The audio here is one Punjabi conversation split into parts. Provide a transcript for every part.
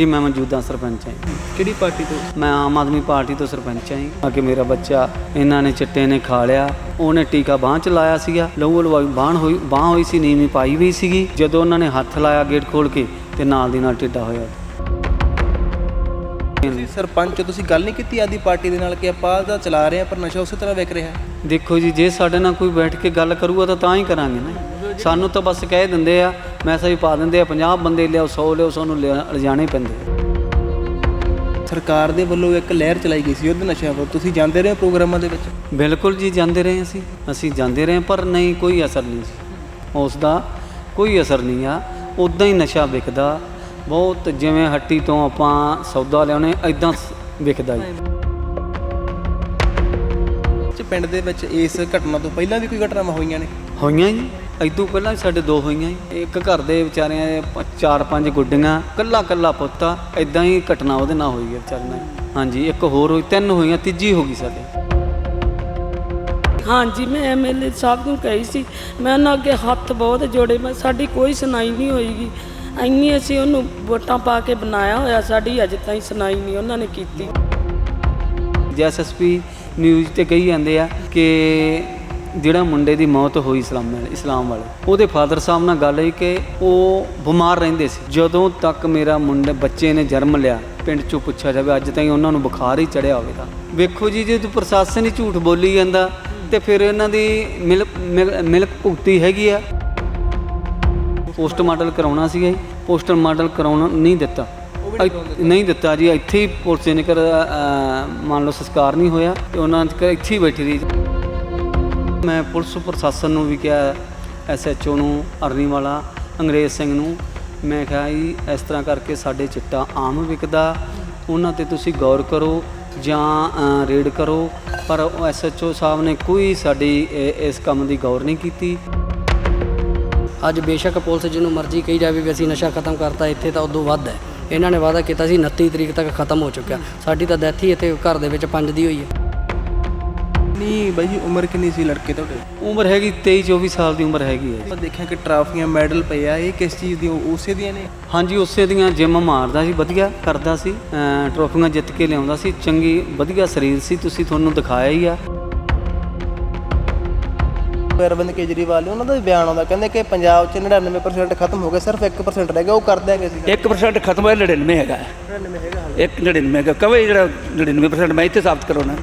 ਜੀ ਮੈਂ ਮੌਜੂਦਾ ਸਰਪੰਚ ਹਾਂ ਜੀ। ਕਿਹੜੀ ਪਾਰਟੀ ਤੋਂ? ਮੈਂ ਆਮ ਆਦਮੀ ਪਾਰਟੀ ਤੋਂ ਸਰਪੰਚ ਹਾਂ ਜੀ। ਆ ਕਿ ਮੇਰਾ ਬੱਚਾ ਇਹਨਾਂ ਨੇ ਚਿੱਟੇ ਨੇ ਖਾ ਲਿਆ। ਉਹਨੇ ਟੀਕਾ ਬਾਂਹ ਚ ਲਾਇਆ ਸੀਗਾ। ਲਹੂ ਲਵਾਈ ਬਾਂਹ ਹੋਈ ਬਾਂਹ ਹੋਈ ਸੀ ਨੀਵੀਂ ਪਾਈ ਵੀ ਸੀਗੀ। ਜਦੋਂ ਉਹਨਾਂ ਨੇ ਹੱਥ ਲਾਇਆ ਗੇਟ ਖੋਲ ਕੇ ਤੇ ਨਾਲ ਦੀ ਨਾਲ ਟਿੱਡਾ ਹੋਇਆ। ਤੁਸੀਂ ਸਰਪੰਚ ਹੋ, ਤੁਸੀਂ ਗੱਲ ਨਹੀਂ ਕੀਤੀ ਆਦੀ ਪਾਰਟੀ ਦੇ ਨਾਲ ਕਿ ਆਪਾਂ ਤਾਂ ਚਲਾ ਰਹੇ ਹਾਂ ਪਰ ਨਸ਼ਾ ਉਸੇ ਤਰ੍ਹਾਂ ਵਿਕ ਰਿਹਾ ਹੈ? ਦੇਖੋ ਜੀ ਜੇ ਸਾਡੇ ਨਾਲ ਕੋਈ ਬੈਠ ਕੇ ਗੱਲ ਕਰੂਗਾ ਤਾਂ ਤਾਂ ਹੀ ਕਰਾਂਗੇ ਨਾ ਸਾਨੂੰ ਤਾਂ ਬਸ ਕਹਿ ਦਿੰਦੇ ਆ ਮੈਸੇਜ ਪਾ ਦਿੰਦੇ ਆ 50 ਬੰਦੇ ਲਿਆਓ 100 ਲਿਆਓ ਸਾਨੂੰ ਲਿਜਾਣੇ ਪੈਂਦੇ। ਸਰਕਾਰ ਦੇ ਵੱਲੋਂ ਇੱਕ ਲਹਿਰ ਚਲਾਈ ਗਈ ਸੀ ਯੁੱਧ ਨਸ਼ਾ ਵਿਰੁੱਧ ਤੁਸੀਂ ਜਾਂਦੇ ਰਹੇ ਹੋ ਪ੍ਰੋਗਰਾਮਾਂ ਦੇ ਵਿੱਚ? ਬਿਲਕੁਲ ਜੀ ਜਾਂਦੇ ਰਹੇ ਅਸੀਂ ਅਸੀਂ ਜਾਂਦੇ ਰਹੇ ਪਰ ਨਹੀਂ ਕੋਈ ਅਸਰ ਨਹੀਂ ਸੀ। ਉਸ ਦਾ ਕੋਈ ਅਸਰ ਨਹੀਂ ਆ ਉਦਾਂ ਹੀ ਨਸ਼ਾ ਵਿਕਦਾ ਬਹੁਤ ਜਿਵੇਂ ਹੱਟੀ ਤੋਂ ਆਪਾਂ ਸੌਦਾ ਲਿਆਉਣੇ ਐਦਾਂ ਵਿਕਦਾ ਜੀ। ਪਿੰਡ ਦੇ ਵਿੱਚ ਇਸ ਘਟਨਾ ਤੋਂ ਪਹਿਲਾਂ ਵੀ ਕੋਈ ਘਟਨਾਵਾਂ ਹੋਈਆਂ ਨੇ? ਹੋਈਆਂ ਜੀ। ਐਦੋਂ ਪਹਿਲਾਂ ਵੀ ਸਾਡੇ ਦੋ ਹੋਈਆਂ ਜੀ ਇੱਕ ਘਰ ਦੇ ਵਿਚਾਰਿਆਂ ਦੇ ਪ- ਚਾਰ ਪੰਜ ਗੁੱਡੀਆਂ ਕੱਲਾ ਕੱਲਾ ਪੁੱਤਾ ਐਦਾਂ ਹੀ ਘਟਨਾ ਉਹਦੇ ਨਾਲ ਹੋਈ ਹੈ ਵਿਚਾਰੇ ਨਾਲ। ਹਾਂਜੀ ਇੱਕ ਹੋਰ ਹੋਈ ਤਿੰਨ ਹੋਈਆਂ ਤੀਜੀ ਹੋ ਗਈ ਸਾਡੇ। ਹਾਂਜੀ ਮੈਂ ਐਮਐਲਏ ਸਾਹਿਬ ਨੂੰ ਕਹੀ ਸੀ ਮੈਂ ਉਹਨਾਂ ਅੱਗੇ ਹੱਥ ਬਹੁਤ ਜੋੜੇ ਮੈਂ ਸਾਡੀ ਕੋਈ ਸੁਣਾਈ ਨਹੀਂ ਹੋਈਗੀ। ਇੰਨੀ ਅਸੀਂ ਉਹਨੂੰ ਵੋਟਾਂ ਪਾ ਕੇ ਬਣਾਇਆ ਹੋਇਆ ਸਾਡੀ ਅਜੇ ਤਾਈਂ ਸੁਣਾਈ ਨਹੀਂ ਉਹਨਾਂ ਨੇ ਕੀਤੀ। ਐਸਐਸਪੀ ਨਿਊਜ਼ ਤੇ ਕਹੀ ਜਾਂਦੇ ਆ ਕਿ ਜਿਹੜਾ ਮੁੰਡੇ ਦੀ ਮੌਤ ਹੋਈ ਇਸਲਾਮ ਵਾਲੇ ਇਸਲਾਮ ਵਾਲੇ। ਉਹਦੇ ਫਾਦਰ ਸਾਹਿਬ ਨਾਲ ਗੱਲ ਹੋਈ ਕਿ ਉਹ ਬਿਮਾਰ ਰਹਿੰਦੇ ਸੀ। ਜਦੋਂ ਤੱਕ ਮੇਰਾ ਮੁੰਡਾ, ਬੱਚੇ ਨੇ ਜਨਮ ਲਿਆ, ਪਿੰਡ ਚੋਂ ਪੁੱਛਿਆ ਜਾਵੇ, ਅੱਜ ਤਾਈਂ ਉਹਨਾਂ ਨੂੰ ਬੁਖਾਰ ਹੀ ਚੜਿਆ ਹੋਵੇਗਾ। ਵੇਖੋ ਜੀ, ਜੇ ਤੂੰ ਪ੍ਰਸ਼ਾਸਨ ਹੀ ਝੂਠ ਬੋਲੀ ਜਾਂਦਾ, ਤੇ ਫਿਰ ਇਹਨਾਂ ਦੀ ਮਿਲਕ ਮਿਲ- ਮਿਲਕ ਭੁਗਤੀ ਹੈਗੀ ਆ। ਪੋਸਟਮਾਰਟਮ ਕਰਾਉਣਾ ਸੀਗਾ ਜੀ। ਪੋਸਟਮਾਰਟਮ ਕਰਾਉਣਾ ਨਹੀਂ ਦਿੱਤਾ। ਨਹੀਂ ਦਿੱਤਾ ਜੀ। ਇੱਥੇ ਹੀ ਪੁਲਿਸ ਨੇ ਕਰ ਮੰਨ ਲਓ ਸੰਸਕਾਰ ਨਹੀਂ ਹੋਇਆ, ਤੇ ਉਹਨਾਂ ਇੱਥੇ ਹੀ ਬੈਠੀ ਰਹੀ। ਮੈਂ ਪੁਲਿਸ ਪ੍ਰਸ਼ਾਸਨ ਨੂੰ ਵੀ ਕਿਹਾ ਐਸਐਚਓ ਨੂੰ ਅਰਨੀ ਵਾਲਾ ਅੰਗਰੇਜ਼ ਸਿੰਘ ਨੂੰ। ਮੈਂ ਕਿਹਾ ਜੀ, ਇਸ ਤਰ੍ਹਾਂ ਕਰਕੇ ਸਾਡੇ ਚਿੱਟਾ ਆਮ ਵਿਕਦਾ। ਉਹਨਾਂ ਤੇ ਤੁਸੀਂ ਗੌਰ ਕਰੋ ਜਾਂ ਰੇਡ ਕਰੋ। ਪਰ ਐਸਐਚਓ ਸਾਹਿਬ ਨੇ ਕੋਈ ਸਾਡੀ ਇਸ ਕੰਮ ਦੀ ਗੌਰ ਨਹੀਂ ਕੀਤੀ। ਅੱਜ ਬੇਸ਼ੱਕ ਪੁਲਿਸ ਜਿਹਨੂੰ ਮਰਜ਼ੀ ਕਹੀ ਜਾਵੇ ਵੀ ਅਸੀਂ ਨਸ਼ਾ ਖਤਮ ਕਰਤਾ, ਇੱਥੇ ਤਾਂ ਉਦੋਂ ਵੱਧ ਹੈ। ਇਹਨਾਂ ਨੇ ਵਾਅਦਾ ਕੀਤਾ ਸੀ 29 ਤਰੀਕ ਤੱਕ ਖਤਮ ਹੋ ਚੁੱਕਿਆ। ਸਾਡੀ ਤਾਂ ਡੈਥ ਹੀ ਇੱਥੇ ਘਰ ਦੇ ਵਿੱਚ ਪੰਜ ਦੀ ਹੋਈ ਹੈ। ਨਹੀਂ ਬਾਈ ਜੀ ਉਮਰ ਕਿੰਨੀ ਸੀ ਲੜਕੇ ਤੁਹਾਡੇ? ਉਮਰ ਹੈਗੀ 23 24 ਸਾਲ ਦੀ ਉਮਰ ਹੈਗੀ ਹੈ ਜੀ। ਮੈਂ ਦੇਖਿਆ ਕਿ ਟਰਾਫੀਆਂ ਮੈਡਲ ਪਏ ਆ ਇਹ ਕਿਸ ਚੀਜ਼ ਦੀ ਉਸੇ ਦੀਆਂ ਨੇ? ਹਾਂਜੀ ਉਸੇ ਦੀਆਂ ਜਿਮ ਮਾਰਦਾ ਸੀ ਵਧੀਆ ਕਰਦਾ ਸੀ ਟਰੋਫੀਆਂ ਜਿੱਤ ਕੇ ਲਿਆਉਂਦਾ ਸੀ ਚੰਗੀ ਵਧੀਆ ਸਰੀਰ ਸੀ ਤੁਸੀਂ ਤੁਹਾਨੂੰ ਦਿਖਾਇਆ ਹੀ ਆ। ਅਰਵਿੰਦ ਕੇਜਰੀਵਾਲ ਨੇ ਉਹਨਾਂ ਦਾ ਬਿਆਨ ਆਉਂਦਾ ਕਹਿੰਦੇ ਕਿ ਪੰਜਾਬ 'ਚ 99% ਖਤਮ ਹੋ ਗਏ ਸਿਰਫ 1% ਰਹਿ ਗਿਆ ਉਹ ਕਰ ਦਿਆਂਗੇ ਅਸੀਂ 1% ਖਤਮ ਹੋਇਆ 99 ਹੈਗਾ। 99 ਹੈਗਾ ਇੱਕ 99 ਹੈਗਾ। ਕਵੇ ਜਿਹੜਾ 99% ਮੈਂ ਇੱਥੇ ਸਾਬਤ ਕਰਾਉਣਾ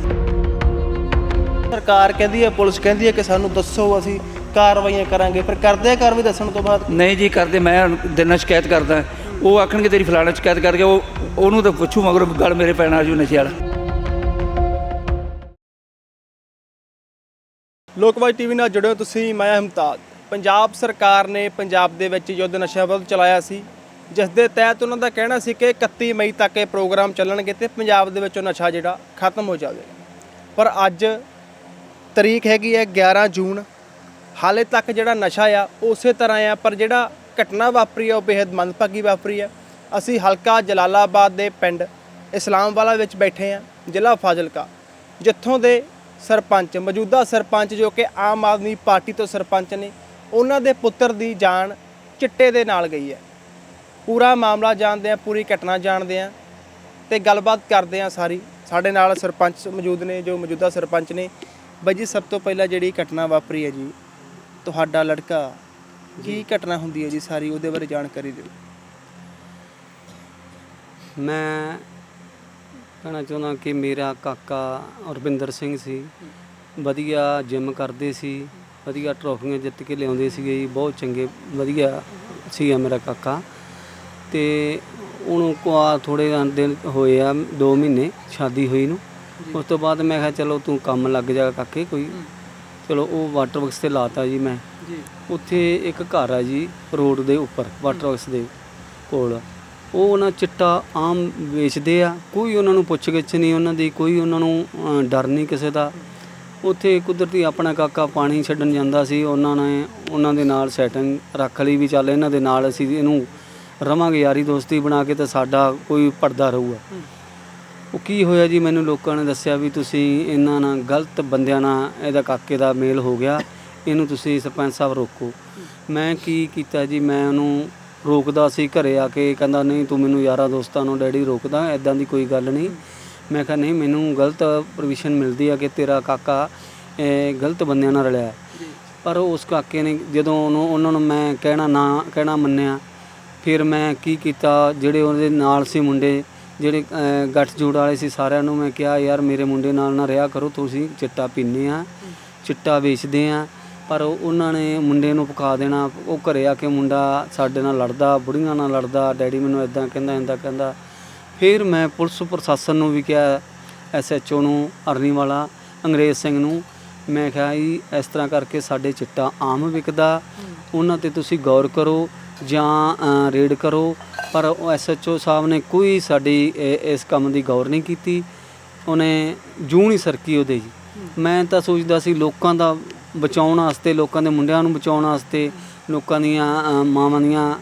ਸਰਕਾਰ ਕਹਿੰਦੀ ਹੈ ਪੁਲਿਸ ਕਹਿੰਦੀ ਹੈ ਕਿ ਸਾਨੂੰ ਦੱਸੋ ਅਸੀਂ ਕਾਰਵਾਈਆਂ ਕਰਾਂਗੇ। ਪਰ ਕਰਦੇ ਆ ਕਾਰਵਾਈ ਦੱਸਣ ਤੋਂ ਬਾਅਦ? ਨਹੀਂ ਜੀ ਕਰਦੇ ਮੈਂ ਦਿਨ ਸ਼ਿਕਾਇਤ ਕਰਦਾ। ਉਹ ਆਖਣਗੇ ਤੇਰੀ ਫਲਾਣਾ ਸ਼ਿਕਾਇਤ ਕਰਕੇ ਉਹ ਉਹਨੂੰ ਤਾਂ ਪੁੱਛੂ ਮਗਰ ਗੱਲ ਮੇਰੇ ਪੈਣਾ ਆਜੂ ਨਸ਼ੇ ਵਾਲਾ। ਲੋਕਵਾਈ ਟੀਵੀ ਨਾਲ ਜੁੜਿਓ ਤੁਸੀਂ ਮੈਂ ਹਮਤਾਜ ਪੰਜਾਬ ਸਰਕਾਰ ਨੇ ਪੰਜਾਬ ਦੇ ਵਿੱਚ ਯੁੱਧ ਨਸ਼ਾ ਵਿਰੁੱਧ ਚਲਾਇਆ ਸੀ ਜਿਸ ਦੇ ਤਹਿਤ ਉਹਨਾਂ ਦਾ ਕਹਿਣਾ ਸੀ ਕਿ 31 ਮਈ ਤੱਕ ਇਹ ਪ੍ਰੋਗਰਾਮ ਚੱਲਣਗੇ ਤੇ ਪੰਜਾਬ ਦੇ ਵਿੱਚੋਂ ਨਸ਼ਾ ਜਿਹੜਾ ਖਤਮ ਹੋ ਜਾਵੇਗਾ ਪਰ ਅੱਜ ਤਰੀਕ ਹੈਗੀ ਹੈ 11 ਜੂਨ। ਹਾਲੇ ਤੱਕ ਜਿਹੜਾ ਨਸ਼ਾ ਆ, ਉਹ ਉਸੇ ਤਰ੍ਹਾਂ ਆ, ਪਰ ਜਿਹੜਾ ਘਟਨਾ ਵਾਪਰੀ ਆ, ਉਹ ਬੇहद ਮੰਦਭਾਗੀ ਵਾਪਰੀ ਆ। ਅਸੀਂ ਹਲਕਾ ਜਲਾਲਾਬਾਦ ਦੇ ਪਿੰਡ ਇਸਲਾਮਵਾਲਾ ਵਿੱਚ ਬੈਠੇ ਆ, ਜ਼ਿਲ੍ਹਾ ਫਾਜ਼ਿਲਕਾ, ਜਿੱਥੋਂ ਦੇ ਸਰਪੰਚ, ਮੌਜੂਦਾ ਸਰਪੰਚ ਜੋ ਕਿ ਆਮ ਆਦਮੀ ਪਾਰਟੀ ਤੋਂ ਸਰਪੰਚ ਨੇ, ਉਹਨਾਂ ਦੇ ਪੁੱਤਰ ਦੀ ਜਾਨ ਚਿੱਟੇ ਦੇ ਨਾਲ ਗਈ ਹੈ। ਪੂਰਾ ਮਾਮਲਾ ਜਾਣਦੇ ਆ, ਪੂਰੀ ਘਟਨਾ ਜਾਣਦੇ ਆ ਤੇ ਗੱਲਬਾਤ ਕਰਦੇ ਆ ਸਾਰੀ। ਸਾਡੇ ਨਾਲ ਸਰਪੰਚ ਮੌਜੂਦ ਨੇ, ਜੋ ਮੌਜੂਦਾ ਸਰਪੰਚ ਨੇ ਬਾਈ ਜੀ ਸਭ ਤੋਂ ਪਹਿਲਾਂ ਜਿਹੜੀ ਘਟਨਾ ਵਾਪਰੀ ਹੈ ਜੀ ਤੁਹਾਡਾ ਲੜਕਾ ਕੀ ਘਟਨਾ ਹੁੰਦੀ ਹੈ ਜੀ ਸਾਰੀ ਉਹਦੇ ਬਾਰੇ ਜਾਣਕਾਰੀ ਦਿਓ। ਮੈਂ ਕਹਿਣਾ ਚਾਹੁੰਦਾ ਕਿ ਮੇਰਾ ਕਾਕਾ ਅਰਵਿੰਦਰ ਸਿੰਘ ਸੀ। ਵਧੀਆ ਜਿਮ ਕਰਦੇ ਸੀ ਵਧੀਆ ਟਰੋਫੀਆਂ ਜਿੱਤ ਕੇ ਲਿਆਉਂਦੇ ਸੀਗੇ ਜੀ ਬਹੁਤ ਚੰਗੇ ਵਧੀਆ ਸੀਗਾ ਮੇਰਾ ਕਾਕਾ। ਤੇ ਉਹਨੂੰ ਕੋ ਥੋੜੇ ਦਿਨ ਹੋਏ ਆ 2 ਮਹੀਨੇ ਸ਼ਾਦੀ ਹੋਈ ਨੂੰ। ਉਸ ਤੋਂ ਬਾਅਦ ਮੈਂ ਕਿਹਾ ਚਲੋ ਤੂੰ ਕੰਮ ਲੱਗ ਜਾ ਕਾਕੇ ਕੋਈ। ਚਲੋ ਉਹ ਵਾਟਰ ਵਰਕਸ ਤੇ ਲਾਤਾ ਜੀ ਮੈਂ। ਜੀ। ਉੱਥੇ ਇੱਕ ਘਰ ਆ ਜੀ ਰੋਡ ਦੇ ਉੱਪਰ ਵਾਟਰ ਹਾਊਸ ਦੇ ਕੋਲ। ਉਹ ਉਹਨਾਂ ਚਿੱਟਾ ਆਮ ਵੇਚਦੇ ਆ ਕੋਈ ਉਹਨਾਂ ਨੂੰ ਪੁੱਛ ਗਿੱਛ ਨਹੀਂ ਉਹਨਾਂ ਦੀ ਕੋਈ ਉਹਨਾਂ ਨੂੰ ਡਰ ਨਹੀਂ ਕਿਸੇ ਦਾ। ਉੱਥੇ ਕੁਦਰਤੀ ਆਪਣਾ ਕਾਕਾ ਪਾਣੀ ਛੱਡਣ ਜਾਂਦਾ ਸੀ ਉਹਨਾਂ ਨੇ ਉਹਨਾਂ ਦੇ ਨਾਲ ਸੈਟਿੰਗ ਰੱਖ ਲਈ ਵੀ ਚੱਲ ਇਹਨਾਂ ਦੇ ਨਾਲ ਅਸੀਂ ਇਹਨੂੰ ਰਵਾਂਗੇ ਯਾਰੀ ਦੋਸਤੀ ਬਣਾ ਕੇ ਤੇ ਸਾਡਾ ਕੋਈ ਪਰਦਾ ਰਹੂਗਾ। ਉਹ ਕੀ ਹੋਇਆ ਜੀ? ਮੈਨੂੰ ਲੋਕਾਂ ਨੇ ਦੱਸਿਆ ਵੀ ਤੁਸੀਂ ਇਹਨਾਂ ਨਾਲ ਗਲਤ ਬੰਦਿਆਂ ਨਾਲ ਇਹਦਾ ਕਾਕੇ ਦਾ ਮੇਲ ਹੋ ਗਿਆ। ਇਹਨੂੰ ਤੁਸੀਂ ਸਰਪੰਚ ਸਾਹਿਬ ਰੋਕੋ। ਮੈਂ ਕੀ ਕੀਤਾ ਜੀ? ਮੈਂ ਉਹਨੂੰ ਰੋਕਦਾ ਸੀ ਘਰੇ ਆ ਕੇ। ਕਹਿੰਦਾ ਨਹੀਂ ਤੂੰ ਮੈਨੂੰ ਯਾਰਾਂ ਦੋਸਤਾਂ ਨੂੰ ਡੈਡੀ ਰੋਕਦਾ। ਐਦਾਂ ਦੀ ਕੋਈ ਗੱਲ ਨਹੀਂ। ਮੈਂ ਕਿਹਾ ਨਹੀਂ ਮੈਨੂੰ ਗਲਤ ਪਰਮਿਸ਼ਨ ਮਿਲਦੀ ਆ ਕਿ ਤੇਰਾ ਕਾਕਾ ਇਹ ਗਲਤ ਬੰਦਿਆਂ ਨਾਲ ਰਲਿਆ। ਪਰ ਉਸ ਕਾਕੇ ਨੇ ਜਦੋਂ ਉਹਨੂੰ ਉਹਨਾਂ ਨੂੰ ਮੈਂ ਕਹਿਣਾ ਨਾ ਕਹਿਣਾ ਮੰਨਿਆ ਫਿਰ ਮੈਂ ਕੀ ਕੀਤਾ? ਜਿਹੜੇ ਉਹਦੇ ਨਾਲ ਸੀ ਮੁੰਡੇ ਜਿਹੜੇ ਅਹ, ਗੱਠ ਜੋੜ ਵਾਲੇ ਸੀ ਸਾਰਿਆਂ ਨੂੰ ਮੈਂ ਕਿਹਾ ਯਾਰ ਮੇਰੇ ਮੁੰਡੇ ਨਾਲ ਨਾ ਰਿਹਾ ਕਰੋ ਤੁਸੀਂ ਚਿੱਟਾ ਪੀਂਦੇ ਆ ਚਿੱਟਾ ਵੇਚਦੇ ਆ। ਪਰ ਉਹ- ਉਹਨਾਂ ਨੇ ਮੁੰਡੇ ਨੂੰ ਪਕਾ ਦੇਣਾ ਉਹ ਘਰੇ ਆ ਕੇ ਮੁੰਡਾ ਸਾਡੇ ਨਾਲ ਲੜਦਾ ਬੁੜੀਆਂ ਨਾਲ ਲੜਦਾ ਡੈਡੀ ਮੈਨੂੰ ਇਦਾਂ ਕਹਿੰਦਾ ਇੰਦਾ ਕਹਿੰਦਾ। ਫਿਰ ਮੈਂ ਪੁਲਿਸ ਪ੍ਰਸ਼ਾਸਨ ਨੂੰ ਵੀ ਕਿਹਾ ਐਸਐਚਓ ਨੂੰ ਅਰਨੀ ਵਾਲਾ ਅੰਗਰੇਜ਼ ਸਿੰਘ ਨੂੰ ਮੈਂ ਕਿਹਾ ਜੀ ਇਸ ਤਰ੍ਹਾਂ ਕਰਕੇ ਸਾਡੇ ਚਿੱਟਾ ਆਮ ਵਿਕਦਾ। ਉਹਨਾਂ ਤੇ ਤੁਸੀਂ ਗੌਰ ਕਰੋ ਜਾਂ ਰੇਡ ਕਰੋ। ਪਰ ਉਹ ਐਸਐਚਓ ਸਾਹਿਬ ਨੇ ਕੋਈ ਸਾਡੀ ਇ- ਇਸ ਕੰਮ ਦੀ ਗੌਰ ਨਹੀਂ ਕੀਤੀ ਉਹਨੇ ਜੂੰ ਨਹੀਂ ਸਰਕੀ ਉਹਦੇ ਜੀ ਮੈਂ ਤਾਂ ਸੋਚਦਾ ਸੀ ਲੋਕਾਂ ਦਾ ਬਚਾਉਣ ਵਾਸਤੇ ਲੋਕਾਂ ਦੇ ਮੁੰਡਿਆਂ ਨੂੰ ਬਚਾਉਣ ਵਾਸਤੇ ਲੋਕਾਂ ਦੀਆਂ ਅ, ਮਾਵਾਂ ਦੀਆਂ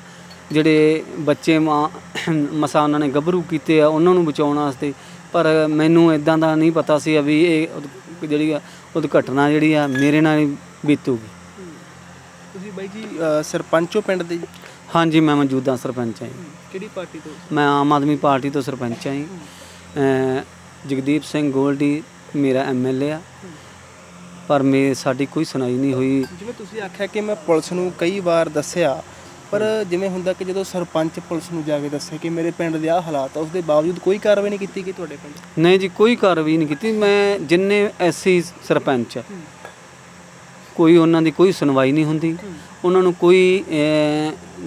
ਜਿਹੜੇ ਬੱਚੇ ਮਾਂ ਮਸਾਂ ਉਹਨਾਂ ਨੇ ਗੱਭਰੂ ਕੀਤੇ ਆ ਉਹਨਾਂ ਨੂੰ ਬਚਾਉਣ ਵਾਸਤੇ ਪਰ ਮੈਨੂੰ ਇਦਾਂ ਦਾ ਨਹੀਂ ਪਤਾ ਸੀ ਵੀ ਇਹ ਉਦ- ਜਿਹੜੀ ਆ ਉਦਘਟਨਾ ਜਿਹੜੀ ਆ ਮੇਰੇ ਨਾਲ ਹੀ ਬੀਤੂਗੀ ਤੁਸੀਂ ਬਾਈ ਜੀ ਅ, ਸਰਪੰਚੋ ਪਿੰਡ ਦੇ ਜੀ? ਹਾਂਜੀ ਮੈਂ ਮੌਜੂਦਾ ਸਰਪੰਚ ਹਾਂ ਜੀ। ਕਿਹੜੀ ਪਾਰਟੀ ਤੋਂ? ਮੈਂ ਆਮ ਆਦਮੀ ਪਾਰਟੀ ਤੋਂ ਸਰਪੰਚ ਜੀ। ਅ, ਜਗਦੀਪ ਸਿੰਘ ਗੋਲਡੀ ਮੇਰਾ ਐਮਐਲਏ ਆ। ਪਰ ਮੇ ਸਾਡੀ ਕੋਈ ਸੁਣਾਈ ਨਹੀਂ ਹੋਈ। ਜਿਵੇਂ ਤੁਸੀਂ ਆਖਿਆ ਕਿ ਮੈਂ ਪੁਲਿਸ ਨੂੰ ਕਈ ਵਾਰ ਦੱਸਿਆ ਪਰ ਜਿਵੇਂ ਹੁੰਦਾ ਕਿ ਜਦੋਂ ਸਰਪੰਚ ਪੁਲਿਸ ਨੂੰ ਜਾ ਕੇ ਦੱਸੇ ਕਿ ਮੇਰੇ ਪਿੰਡ ਦੇ ਆਹ ਹਾਲਾਤ ਆ ਉਸ ਦੇ ਬਾਵਜੂਦ ਕੋਈ ਕਾਰਵਾਈ ਨਹੀਂ ਕੀਤੀ ਗਈ ਤੁਹਾਡੇ ਪਿੰਡ? ਨਹੀਂ ਜੀ ਕੋਈ ਕਾਰਵਾਈ ਨਹੀਂ ਕੀਤੀ। ਮੈਂ ਜਿੰਨੇ ਐਸੀ ਸਰਪੰਚ ਆ, ਕੋਈ ਉਹਨਾਂ ਦੀ ਕੋਈ ਸੁਣਵਾਈ ਨਹੀਂ ਹੁੰਦੀ। ਉਹਨਾਂ ਨੂੰ ਕੋਈ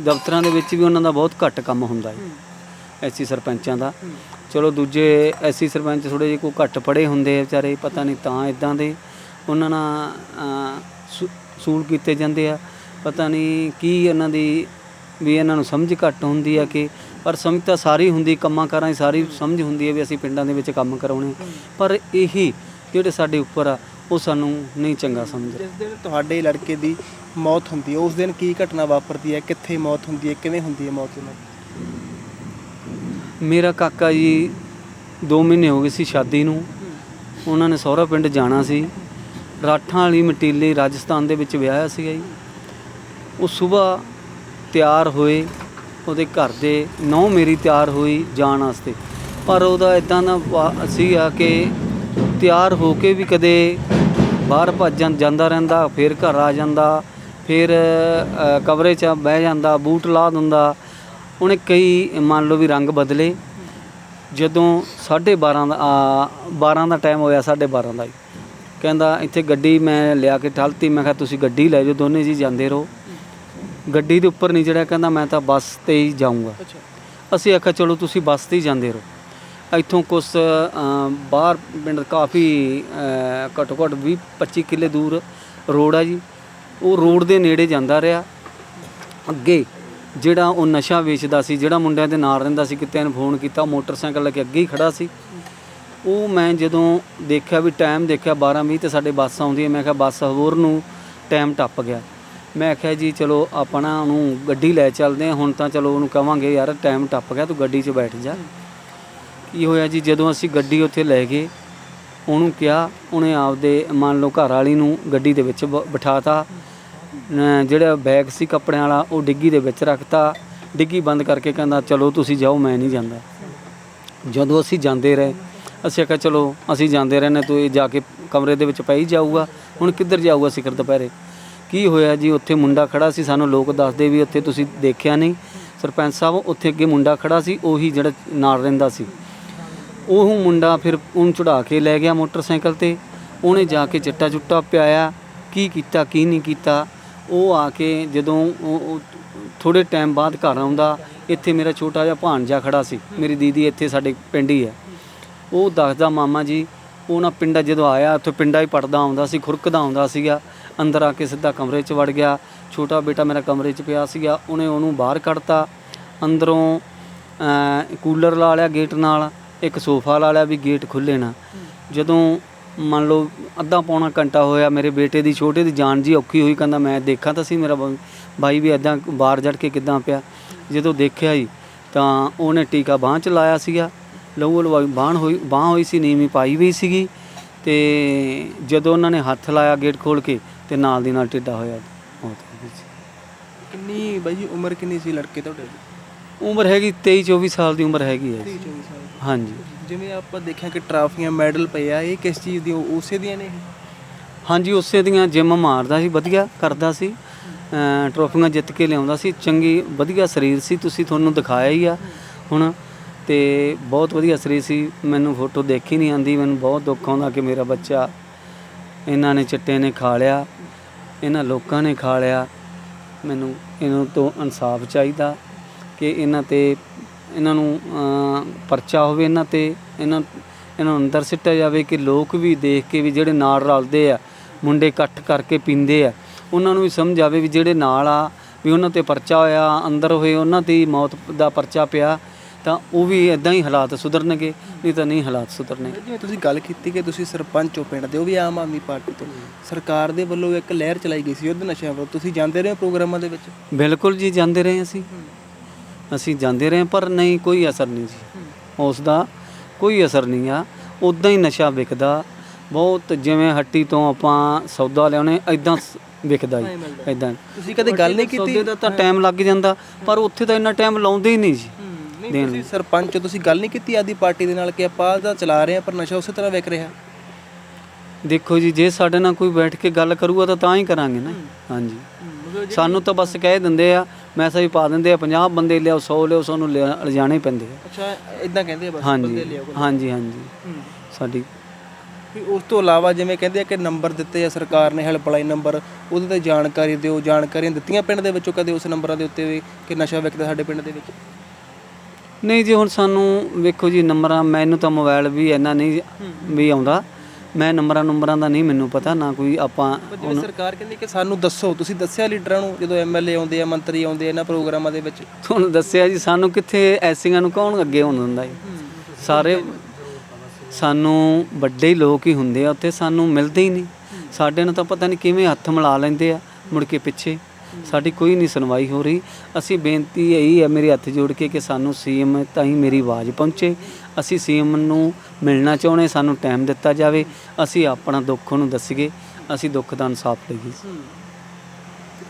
ਦਫ਼ਤਰਾਂ ਦੇ ਵਿੱਚ ਵੀ ਉਹਨਾਂ ਦਾ ਬਹੁਤ ਘੱਟ ਕੰਮ ਹੁੰਦਾ ਹੈ। ਐਸੀ ਸਰਪੰਚਾਂ ਦਾ। ਚਲੋ ਦੂਜੇ ਐਸੀ ਸਰਪੰਚ ਥੋੜੇ ਜਿਹੇ ਕੋਈ ਘੱਟ ਪੜੇ ਹੁੰਦੇ ਆ ਵਿਚਾਰੇ ਪਤਾ ਨਹੀਂ ਤਾਂ ਇਦਾਂ ਦੇ। ਉਹਨਾਂ ਨਾਲ ਅ, ਸੂਲ ਕੀਤੇ ਜਾਂਦੇ ਆ। ਪਤਾ ਨਹੀਂ ਕੀ ਇਹਨਾਂ ਦੀ ਵੀ ਇਹਨਾਂ ਨੂੰ ਸਮਝ ਘੱਟ ਹੁੰਦੀ ਆ ਕਿ ਪਰ ਸਮਝ ਤਾਂ ਸਾਰੀ ਹੁੰਦੀ ਕੰਮਾਂ ਕਾਰਾਂ ਦੀ ਸਾਰੀ ਸਮਝ ਹੁੰਦੀ ਹੈ ਵੀ ਅਸੀਂ ਪਿੰਡਾਂ ਦੇ ਵਿੱਚ ਕੰਮ ਕਰਾਉਣੇ ਪਰ ਇਹੀ ਜਿਹੜੇ ਸਾਡੇ ਉੱਪਰ ਆ ਉਹ ਸਾਨੂੰ ਨਹੀਂ ਚੰਗਾ ਸਮਝਦੇ। ਜਿਸ ਦਿਨ ਤੁਹਾਡੇ ਲੜਕੇ ਦੀ ਮੌਤ ਹੁੰਦੀ ਹੈ ਉਸ ਦਿਨ ਕੀ ਘਟਨਾ ਵਾਪਰਦੀ ਹੈ? ਕਿੱਥੇ ਮੌਤ ਹੁੰਦੀ ਹੈ? ਕਿਵੇਂ ਹੁੰਦੀ ਹੈ ਮੌਤ ਉਹਨਾਂ ਦੀ ਮੇਰਾ ਕਾਕਾ ਜੀ 2 ਮਹੀਨੇ ਹੋ ਗਏ ਸੀ ਸ਼ਾਦੀ ਨੂੰ। ਉਹਨਾਂ ਨੇ ਸਹੁਰਾ ਪਿੰਡ ਜਾਣਾ ਸੀ। ਰਾਠਾਂ ਵਾਲੀ ਮਟੀਲੇ ਰਾਜਸਥਾਨ ਦੇ ਵਿੱਚ ਵਿਆਹਿਆ ਸੀਗਾ ਜੀ। ਉਹ ਸਵੇਰ ਤਿਆਰ ਹੋਏ ਉਹਦੇ ਘਰ ਦੇ ਨੌ ਮੇਰੀ ਤਿਆਰ ਹੋਈ ਜਾਣ ਵਾਸਤੇ। ਪਰ ਉਹਦਾ ਇਦਾਂ ਦਾ ਵਾ- ਸੀਗਾ ਕਿ ਤਿਆਰ ਹੋ ਕੇ ਵੀ ਕਦੇ ਬਾਹਰ ਭੱਜ ਜਾਂ- ਜਾਂਦਾ ਰਹਿੰਦਾ ਫਿਰ ਘਰ ਆ ਜਾਂਦਾ ਫਿਰ ਕਮਰੇ 'ਚ ਬਹਿ ਜਾਂਦਾ ਬੂਟ ਲਾ ਦਿੰਦਾ। ਉਹਨੇ ਕਈ ਮੰਨ ਲਓ ਵੀ ਰੰਗ ਬਦਲੇ। ਜਦੋਂ 12:30 ਦਾ ਆ, 12 ਦਾ ਟਾਈਮ ਹੋਇਆ 12:30 ਦਾ ਕਹਿੰਦਾ ਇੱਥੇ ਗੱਡੀ ਮੈਂ ਲਿਆ ਕੇ ਠਲਤੀ। ਮੈਂ ਕਿਹਾ ਤੁਸੀਂ ਗੱਡੀ ਲੈ ਜਾਓ ਦੋਨੇ ਜੀ ਜਾਂਦੇ ਰਹੋ। ਗੱਡੀ ਦੇ ਉੱਪਰ ਨਹੀਂ ਜਿਹੜਾ ਕਹਿੰਦਾ ਮੈਂ ਤਾਂ ਬੱਸ ਤੇ ਹੀ ਜਾਊਂਗਾ। ਅਸੀਂ ਆਖਿਆ ਚਲੋ ਤੁਸੀਂ ਬੱਸ ਤੇ ਹੀ ਜਾਂਦੇ ਰਹੋ। ਇੱਥੋਂ ਕੁਛ ਬਾਹਰ ਪਿੰਡ ਕਾਫੀ ਘੱਟੋ ਘੱਟ 20 25 ਕਿੱਲੇ ਦੂਰ ਰੋਡ ਆ ਜੀ। ਉਹ ਰੋਡ ਦੇ ਨੇੜੇ ਜਾਂਦਾ ਰਿਹਾ। ਅੱਗੇ ਜਿਹੜਾ ਉਹ ਨਸ਼ਾ ਵੇਚਦਾ ਸੀ, ਜਿਹੜਾ ਮੁੰਡਿਆਂ ਦੇ ਨਾਲ ਰਹਿੰਦਾ ਸੀ, ਕਿਤੇ ਨੇ ਫੋਨ ਕੀਤਾ ਮੋਟਰਸਾਈਕਲ ਲੈ ਕੇ ਅੱਗੇ ਹੀ ਖੜਾ ਸੀ। ਉਹ ਮੈਂ ਜਦੋਂ ਦੇਖਿਆ ਵੀ ਟਾਈਮ ਦੇਖਿਆ 12:20 ਤੇ ਸਾਡੇ ਬੱਸ ਆਉਂਦੀ ਹੈ, ਮੈਂ ਕਿਹਾ ਬੱਸ ਹੋਰ ਨੂੰ ਟਾਈਮ ਟੱਪ ਗਿਆ। ਮੈਂ ਆਖਿਆ ਜੀ ਚਲੋ ਆਪਣਾ ਉਹਨੂੰ ਗੱਡੀ ਲੈ ਚੱਲਦੇ ਹਾਂ, ਹੁਣ ਤਾਂ ਚਲੋ ਉਹਨੂੰ ਕਵਾਂਗੇ, ਯਾਰ ਟਾਈਮ ਟੱਪ ਗਿਆ, ਤੂੰ ਗੱਡੀ 'ਚ ਬੈਠ ਜਾ। ਕੀ ਹੋਇਆ ਜੀ? ਜਦੋਂ ਅਸੀਂ ਗੱਡੀ ਉੱਥੇ ਲੈ ਗਏ, ਉਹਨੂੰ ਕਿਹਾ, ਉਹਨੇ ਆਪਦੇ ਮੰਨ ਲਓ ਘਰ ਵਾਲੀ ਨੂੰ ਗੱਡੀ ਦੇ ਵਿੱਚ ਬ- ਬਿਠਾਤਾ। ਅਹ ਜਿਹੜਾ ਬੈਗ ਸੀ ਕੱਪੜਿਆਂ ਵਾਲਾ, ਉਹ ਡਿੱਗੀ ਦੇ ਵਿੱਚ ਰੱਖਤਾ। ਡਿੱਗੀ ਬੰਦ ਕਰਕੇ ਕਹਿੰਦਾ, ਚਲੋ ਤੁਸੀਂ ਜਾਓ, ਮੈਂ ਨਹੀਂ ਜਾਂਦਾ। ਜਦੋਂ ਅਸੀਂ ਜਾਂਦੇ ਰਹੇ, ਅਸੀਂ ਆਖਿਆ, ਚਲੋ, ਅਸੀਂ ਜਾਂਦੇ ਰਹਿੰਦੇ ਤੂੰ ਇਹ ਜਾ ਕੇ ਕਮਰੇ ਦੇ ਵਿੱਚ ਪਈ ਜਾਊਗਾ। ਹੁਣ ਕਿੱਧਰ ਜਾਊਗਾ ਸਿਖਰ ਦੁਪਹਿਰੇ? ਕੀ ਹੋਇਆ ਜੀ? ਉੱਥੇ ਮੁੰਡਾ ਖੜਾ ਸੀ। ਸਾਨੂੰ ਲੋਕ ਦੱਸਦੇ ਵੀ ਉੱਥੇ ਤੁਸੀਂ ਦੇਖਿਆ ਨਹੀਂ। ਸਰਪੰਚ ਸਾਹਿਬ, ਉੱਥੇ ਅੱਗੇ ਮੁੰਡਾ ਖੜਾ ਸੀ। ਉਹੀ ਜਿਹੜਾ ਨਾਲ ਰਹਿੰਦਾ ਸੀ। ਉਹ ਮੁੰਡਾ ਫਿਰ ਉਹਨੂੰ ਚੜਾ ਕੇ ਲੈ ਗਿਆ ਮੋਟਰਸਾਈਕਲ ਤੇ। ਉਹਨੇ ਜਾ ਕੇ ਚਿੱਟਾ ਚੁੱਟਾ ਪਿਆਇਆ, ਕੀ ਕੀਤਾ, ਕੀ ਨਹੀਂ ਕੀਤਾ। ਉਹ ਆ ਕੇ ਜਦੋਂ ਉਹ ਥੋੜੇ ਟਾਈਮ ਬਾਅਦ ਘਰ ਆਉਂਦਾ, ਇੱਥੇ ਮੇਰਾ ਛੋਟਾ ਜਿਹਾ ਭਾਣਜਾ ਖੜਾ ਸੀ। ਮੇਰੀ ਦੀਦੀ ਇੱਥੇ ਸਾਡੇ ਪਿੰਡ ਹੀ ਹੈ। ਉਹ ਦੱਸਦਾ, ਮਾਮਾ ਜੀ, ਉਹ ਨਾ ਪਿੰਡਾ ਜਦੋਂ ਆਇਆ, ਉੱਥੇ ਪਿੰਡਾ ਹੀ ਪੜਦਾ ਆਉਂਦਾ ਸੀ, ਖੁਰਕਦਾ ਆਉਂਦਾ ਸੀਗਾ। ਅੰਦਰ ਆ ਕੇ ਸਿੱਧਾ ਕਮਰੇ 'ਚ ਵੜ ਗਿਆ। ਛੋਟਾ ਬੇਟਾ ਮੇਰਾ ਕਮਰੇ 'ਚ ਪਿਆ ਸੀਗਾ। ਉਹਨੇ ਉਹਨੂੰ ਬਾਹਰ ਕੱਢਤਾ। ਅੰਦਰੋਂ ਕੂਲਰ ਲਾ ਲਿਆ ਗੇਟ ਨਾਲ। ਇੱਕ ਸੋਫਾ ਲਾ ਲਿਆ ਵੀ ਗੇਟ ਖੁੱਲੇ ਨਾ। ਜਦੋਂ ਮੰਨ ਲਓ ਅੱਧਾ ਪੌਣਾ ਘੰਟਾ ਹੋਇਆ ਮੇਰੇ ਬੇਟੇ ਦੀ ਛੋਟੇ ਦੀ ਜਾਨ ਜੀ ਔਖੀ ਹੋਈ ਕਹਿੰਦਾ ਮੈਂ ਦੇਖਾਂ ਤਾਂ ਸੀ ਮੇਰਾ ਬਾਈ ਵੀ ਐਦਾਂ ਬਾਹਰ ਜੜ ਕੇ ਕਿੱਦਾਂ ਪਿਆ। ਜਦੋਂ ਦੇਖਿਆ ਹੀ ਤਾਂ ਉਹਨੇ ਟੀਕਾ ਬਾਂਹ ਚ ਲਾਇਆ ਸੀਗਾ। ਲਹੂ ਲਵਾਈ ਬਾਂਹ ਹੋਈ ਬਾਂਹ ਹੋਈ ਸੀ ਨੀਵੀਂ ਪਾਈ ਵੀ ਸੀਗੀ ਤੇ ਜਦੋਂ ਉਹਨਾਂ ਨੇ ਹੱਥ ਲਾਇਆ ਗੇਟ ਖੋਲ ਕੇ ਤੇ ਨਾਲ ਦੀ ਨਾਲ ਟਿੱਡਾ ਹੋਇਆ। ਕਿੰਨੀ ਬਾਈ ਉਮਰ ਕਿੰਨੀ ਸੀ ਲੜਕੇ ਤੁਹਾਡੇ ਦੀ? ਉਮਰ ਹੈਗੀ 23 24 ਸਾਲ ਦੀ ਉਮਰ ਹੈਗੀ ਹੈ ਜੀ। 24 ਸਾਲ। ਹਾਂਜੀ। ਜਿਵੇਂ ਆਪਾਂ ਦੇਖਿਆ ਕਿ ਟਰਾਫੀਆਂ ਮੈਡਲ ਪਏ ਆ ਇਹ ਕਿਸ ਚੀਜ਼ ਦੀ ਉਸੇ ਦੀਆਂ ਨੇ? ਹਾਂਜੀ ਉਸੇ ਦੀਆਂ ਜਿਮ ਮਾਰਦਾ ਸੀ ਵਧੀਆ ਕਰਦਾ ਸੀ। ਟਰੋਫੀਆਂ ਜਿੱਤ ਕੇ ਲਿਆਉਂਦਾ ਸੀ। ਚੰਗੀ ਵਧੀਆ ਸਰੀਰ ਸੀ ਤੁਸੀਂ ਤੁਹਾਨੂੰ ਦਿਖਾਇਆ ਹੀ ਆ। ਹੁਣ ਤੇ ਬਹੁਤ ਵਧੀਆ ਸਰੀਰ ਸੀ। ਮੈਨੂੰ ਫੋਟੋ ਦੇਖੀ ਨਹੀਂ ਆਂਦੀ ਮੈਨੂੰ ਬਹੁਤ ਦੁੱਖ ਆਉਂਦਾ ਕਿ ਮੇਰਾ ਬੱਚਾ ਇਹਨਾਂ ਨੇ ਚਿੱਟੇ ਨੇ ਖਾ ਲਿਆ ਇਹਨਾਂ ਲੋਕਾਂ ਨੇ ਖਾ ਲਿਆ। ਮੈਨੂੰ ਇਹਨਾਂ ਤੋਂ ਇਨਸਾਫ ਚਾਹੀਦਾ ਕਿ ਇਹਨਾਂ ਤੇ ਇਹਨਾਂ ਨੂੰ ਪਰਚਾ ਹੋਵੇ ਇਹਨਾਂ ਤੇ ਇਹਨਾਂ ਇਹਨਾਂ ਨੂੰ ਅੰਦਰ ਸਿੱਟਿਆ ਜਾਵੇ ਕਿ ਲੋਕ ਵੀ ਦੇਖ ਕੇ ਵੀ ਜਿਹੜੇ ਨਾਲ ਰਲਦੇ ਆ ਮੁੰਡੇ ਇਕੱਠ ਕਰਕੇ ਪੀਂਦੇ ਆ ਉਹਨਾਂ ਨੂੰ ਵੀ ਸਮਝ ਆਵੇ ਵੀ ਜਿਹੜੇ ਨਾਲ ਆ ਵੀ ਉਹਨਾਂ ਤੇ ਪਰਚਾ ਹੋਇਆ ਅੰਦਰ ਹੋਏ ਉਹਨਾਂ ਦੀ ਮੌਤ ਦਾ ਪਰਚਾ ਪਿਆ ਤਾਂ ਉਹ ਵੀ ਇਦਾਂ ਹੀ ਹਾਲਾਤ ਸੁਧਰਨਗੇ ਨਹੀਂ ਤਾਂ ਨਹੀਂ ਹਾਲਾਤ ਸੁਧਰਨੇ ਜਿਵੇਂ ਤੁਸੀਂ ਗੱਲ ਕੀਤੀ ਕਿ ਤੁਸੀਂ ਸਰਪੰਚ ਹੋ ਪਿੰਡ ਦੇ ਉਹ ਵੀ ਆਮ ਆਦਮੀ ਪਾਰਟੀ ਤੋਂ। ਸਰਕਾਰ ਦੇ ਵੱਲੋਂ ਇੱਕ ਲਹਿਰ ਚਲਾਈ ਗਈ ਸੀ ਯੁੱਧ ਨਸ਼ਿਆਂ ਵਿਰੁੱਧ। ਤੁਸੀਂ ਜਾਂਦੇ ਰਹੇ ਪ੍ਰੋਗਰਾਮਾਂ ਦੇ ਵਿੱਚ? ਬਿਲਕੁਲ ਜੀ ਜਾਂਦੇ ਰਹੇ ਅਸੀਂ। ਅਸੀਂ ਜਾਂਦੇ ਰਹੇ ਪਰ ਨਹੀਂ ਕੋਈ ਅਸਰ ਨਹੀਂ ਜੀ ਉਸ ਦਾ ਕੋਈ ਅਸਰ ਨਹੀਂ ਆ। ਉਦਾਂ ਹੀ ਨਸ਼ਾ ਵਿਕਦਾ। ਬਹੁਤ ਜਿਵੇਂ ਹੱਟੀ ਤੋਂ ਆਪਾਂ ਸੌਦਾ ਲਿਆਉਣੇ ਐਦਾਂ ਵਿਕਦਾ ਜੀ ਐਦਾਂ ਤੁਸੀਂ ਕਦੇ ਗੱਲ ਨਹੀਂ ਕੀਤੀ? ਸੌਦੇ ਦਾ ਤਾਂ ਟਾਈਮ ਲੱਗ ਜਾਂਦਾ ਪਰ ਉੱਥੇ ਤਾਂ ਇੰਨਾ ਟਾਈਮ ਲਾਉਂਦੇ ਹੀ ਨਹੀਂ ਜੀ। ਨਹੀਂ ਤੁਸੀਂ ਸਰਪੰਚ ਤੁਸੀਂ ਗੱਲ ਨਹੀਂ ਕੀਤੀ ਆਦੀ ਪਾਰਟੀ ਦੇ ਨਾਲ ਕਿ ਆਪਾਂ ਤਾਂ ਚਲਾ ਰਹੇ ਹਾਂ ਪਰ ਨਸ਼ਾ ਉਸੇ ਤਰ੍ਹਾਂ ਵਿਕ ਰਿਹਾ। ਦੇਖੋ ਜੀ ਜੇ ਸਾਡੇ ਨਾਲ ਕੋਈ ਬੈਠ ਕੇ ਗੱਲ ਕਰੂਗਾ ਤਾਂ ਤਾਂ ਹੀ ਕਰਾਂਗੇ ਨਾ। ਹਾਂਜੀ। ਸਾਨੂੰ ਤਾਂ ਬਸ ਕਹਿ ਦਿੰਦੇ ਆ ਮੈਸੇਜ ਪਾ ਦਿੰਦੇ ਆ 50 ਬੰਦੇ ਲਿਆਓ 100 ਲਿਆਓ ਸਾਨੂੰ ਲਿਆ- ਲਿਜਾਣੇ ਪੈਂਦੇ ਆ। ਅੱਛਾ ਇਦਾਂ ਕਹਿੰਦੇ ਆ ਬਸ ਹਾਂਜੀ ਹਾਂਜੀ ਹਾਂਜੀ। ਸਾਡੀ ਵੀ ਉਸ ਤੋਂ ਇਲਾਵਾ ਜਿਵੇਂ ਕਹਿੰਦੇ ਆ ਕਿ ਨੰਬਰ ਦਿੱਤੇ ਆ ਸਰਕਾਰ ਨੇ ਹੈਲਪਲਾਈਨ ਨੰਬਰ ਉਹਦੇ ਤੇ ਜਾਣਕਾਰੀ ਦਿਓ ਜਾਣਕਾਰੀਆਂ ਦਿੱਤੀਆਂ ਪਿੰਡ ਦੇ ਵਿੱਚੋਂ ਕਦੇ ਉਸ ਨੰਬਰਾਂ ਦੇ ਉੱਤੇ ਵੀ ਕਿ ਨਸ਼ਾ ਵਿਕਦਾ ਸਾਡੇ ਪਿੰਡ ਦੇ ਵਿੱਚ? ਨਹੀਂ ਜੀ ਹੁਣ ਸਾਨੂੰ ਵੇਖੋ ਜੀ ਨੰਬਰਾਂ ਮੈਨੂੰ ਤਾਂ ਮੋਬਾਈਲ ਵੀ ਇੰਨਾ ਨਹੀਂ ਵੀ ਆਉਂਦਾ। ਮੈਂ ਨੰਬਰਾਂ ਨੰਬਰਾਂ ਦਾ ਨਹੀਂ ਮੈਨੂੰ ਪਤਾ ਨਾ ਕੋਈ ਆਪਾਂ ਜਿਵੇਂ ਸਰਕਾਰ ਕਹਿੰਦੀ ਕਿ ਸਾਨੂੰ ਦੱਸੋ ਤੁਸੀਂ ਦੱਸਿਆ ਲੀਡਰਾਂ ਨੂੰ ਜਦੋਂ ਐਮਐਲਏ ਆਉਂਦੇ ਆ ਮੰਤਰੀ ਆਉਂਦੇ ਆ ਇਹਨਾਂ ਪ੍ਰੋਗਰਾਮਾਂ ਦੇ ਵਿੱਚ? ਤੁਹਾਨੂੰ ਦੱਸਿਆ ਜੀ ਸਾਨੂੰ ਕਿੱਥੇ ਐਸੀਆਂ ਨੂੰ ਕੌਣ ਅੱਗੇ ਹੋਣ ਦਿੰਦਾ ਜੀ? ਸਾਰੇ ਸਾਨੂੰ ਵੱਡੇ ਹੀ ਲੋਕ ਹੀ ਹੁੰਦੇ ਆ ਉੱਥੇ ਸਾਨੂੰ ਮਿਲਦੇ ਹੀ ਨਹੀਂ। ਸਾਡੇ ਨੂੰ ਤਾਂ ਪਤਾ ਨਹੀਂ ਕਿਵੇਂ ਹੱਥ ਮਿਲਾ ਲੈਂਦੇ ਆ ਮੁੜ ਕੇ ਪਿੱਛੇ। ਸਾਡੀ ਕੋਈ ਨਹੀਂ ਸੁਣਵਾਈ ਹੋ ਰਹੀ। ਅਸੀਂ ਬੇਨਤੀ ਇਹੀ ਹੈ ਮੇਰੇ ਹੱਥ ਜੋੜ ਕੇ ਕਿ ਸਾਨੂੰ ਸੀਐਮ ਤਾਈਂ ਮੇਰੀ ਆਵਾਜ਼ ਪਹੁੰਚੇ। ਅਸੀਂ ਸੀਐਮ ਨੂੰ ਮਿਲਣਾ ਚਾਹੁੰਦੇ ਸਾਨੂੰ ਟਾਈਮ ਦਿੱਤਾ ਜਾਵੇ ਅਸੀਂ ਆਪਣਾ ਦੁੱਖ ਉਹਨੂੰ ਦੱਸੀਏ ਅਸੀਂ ਦੁੱਖ ਦਾ ਇਨਸਾਫ ਲਈਏ।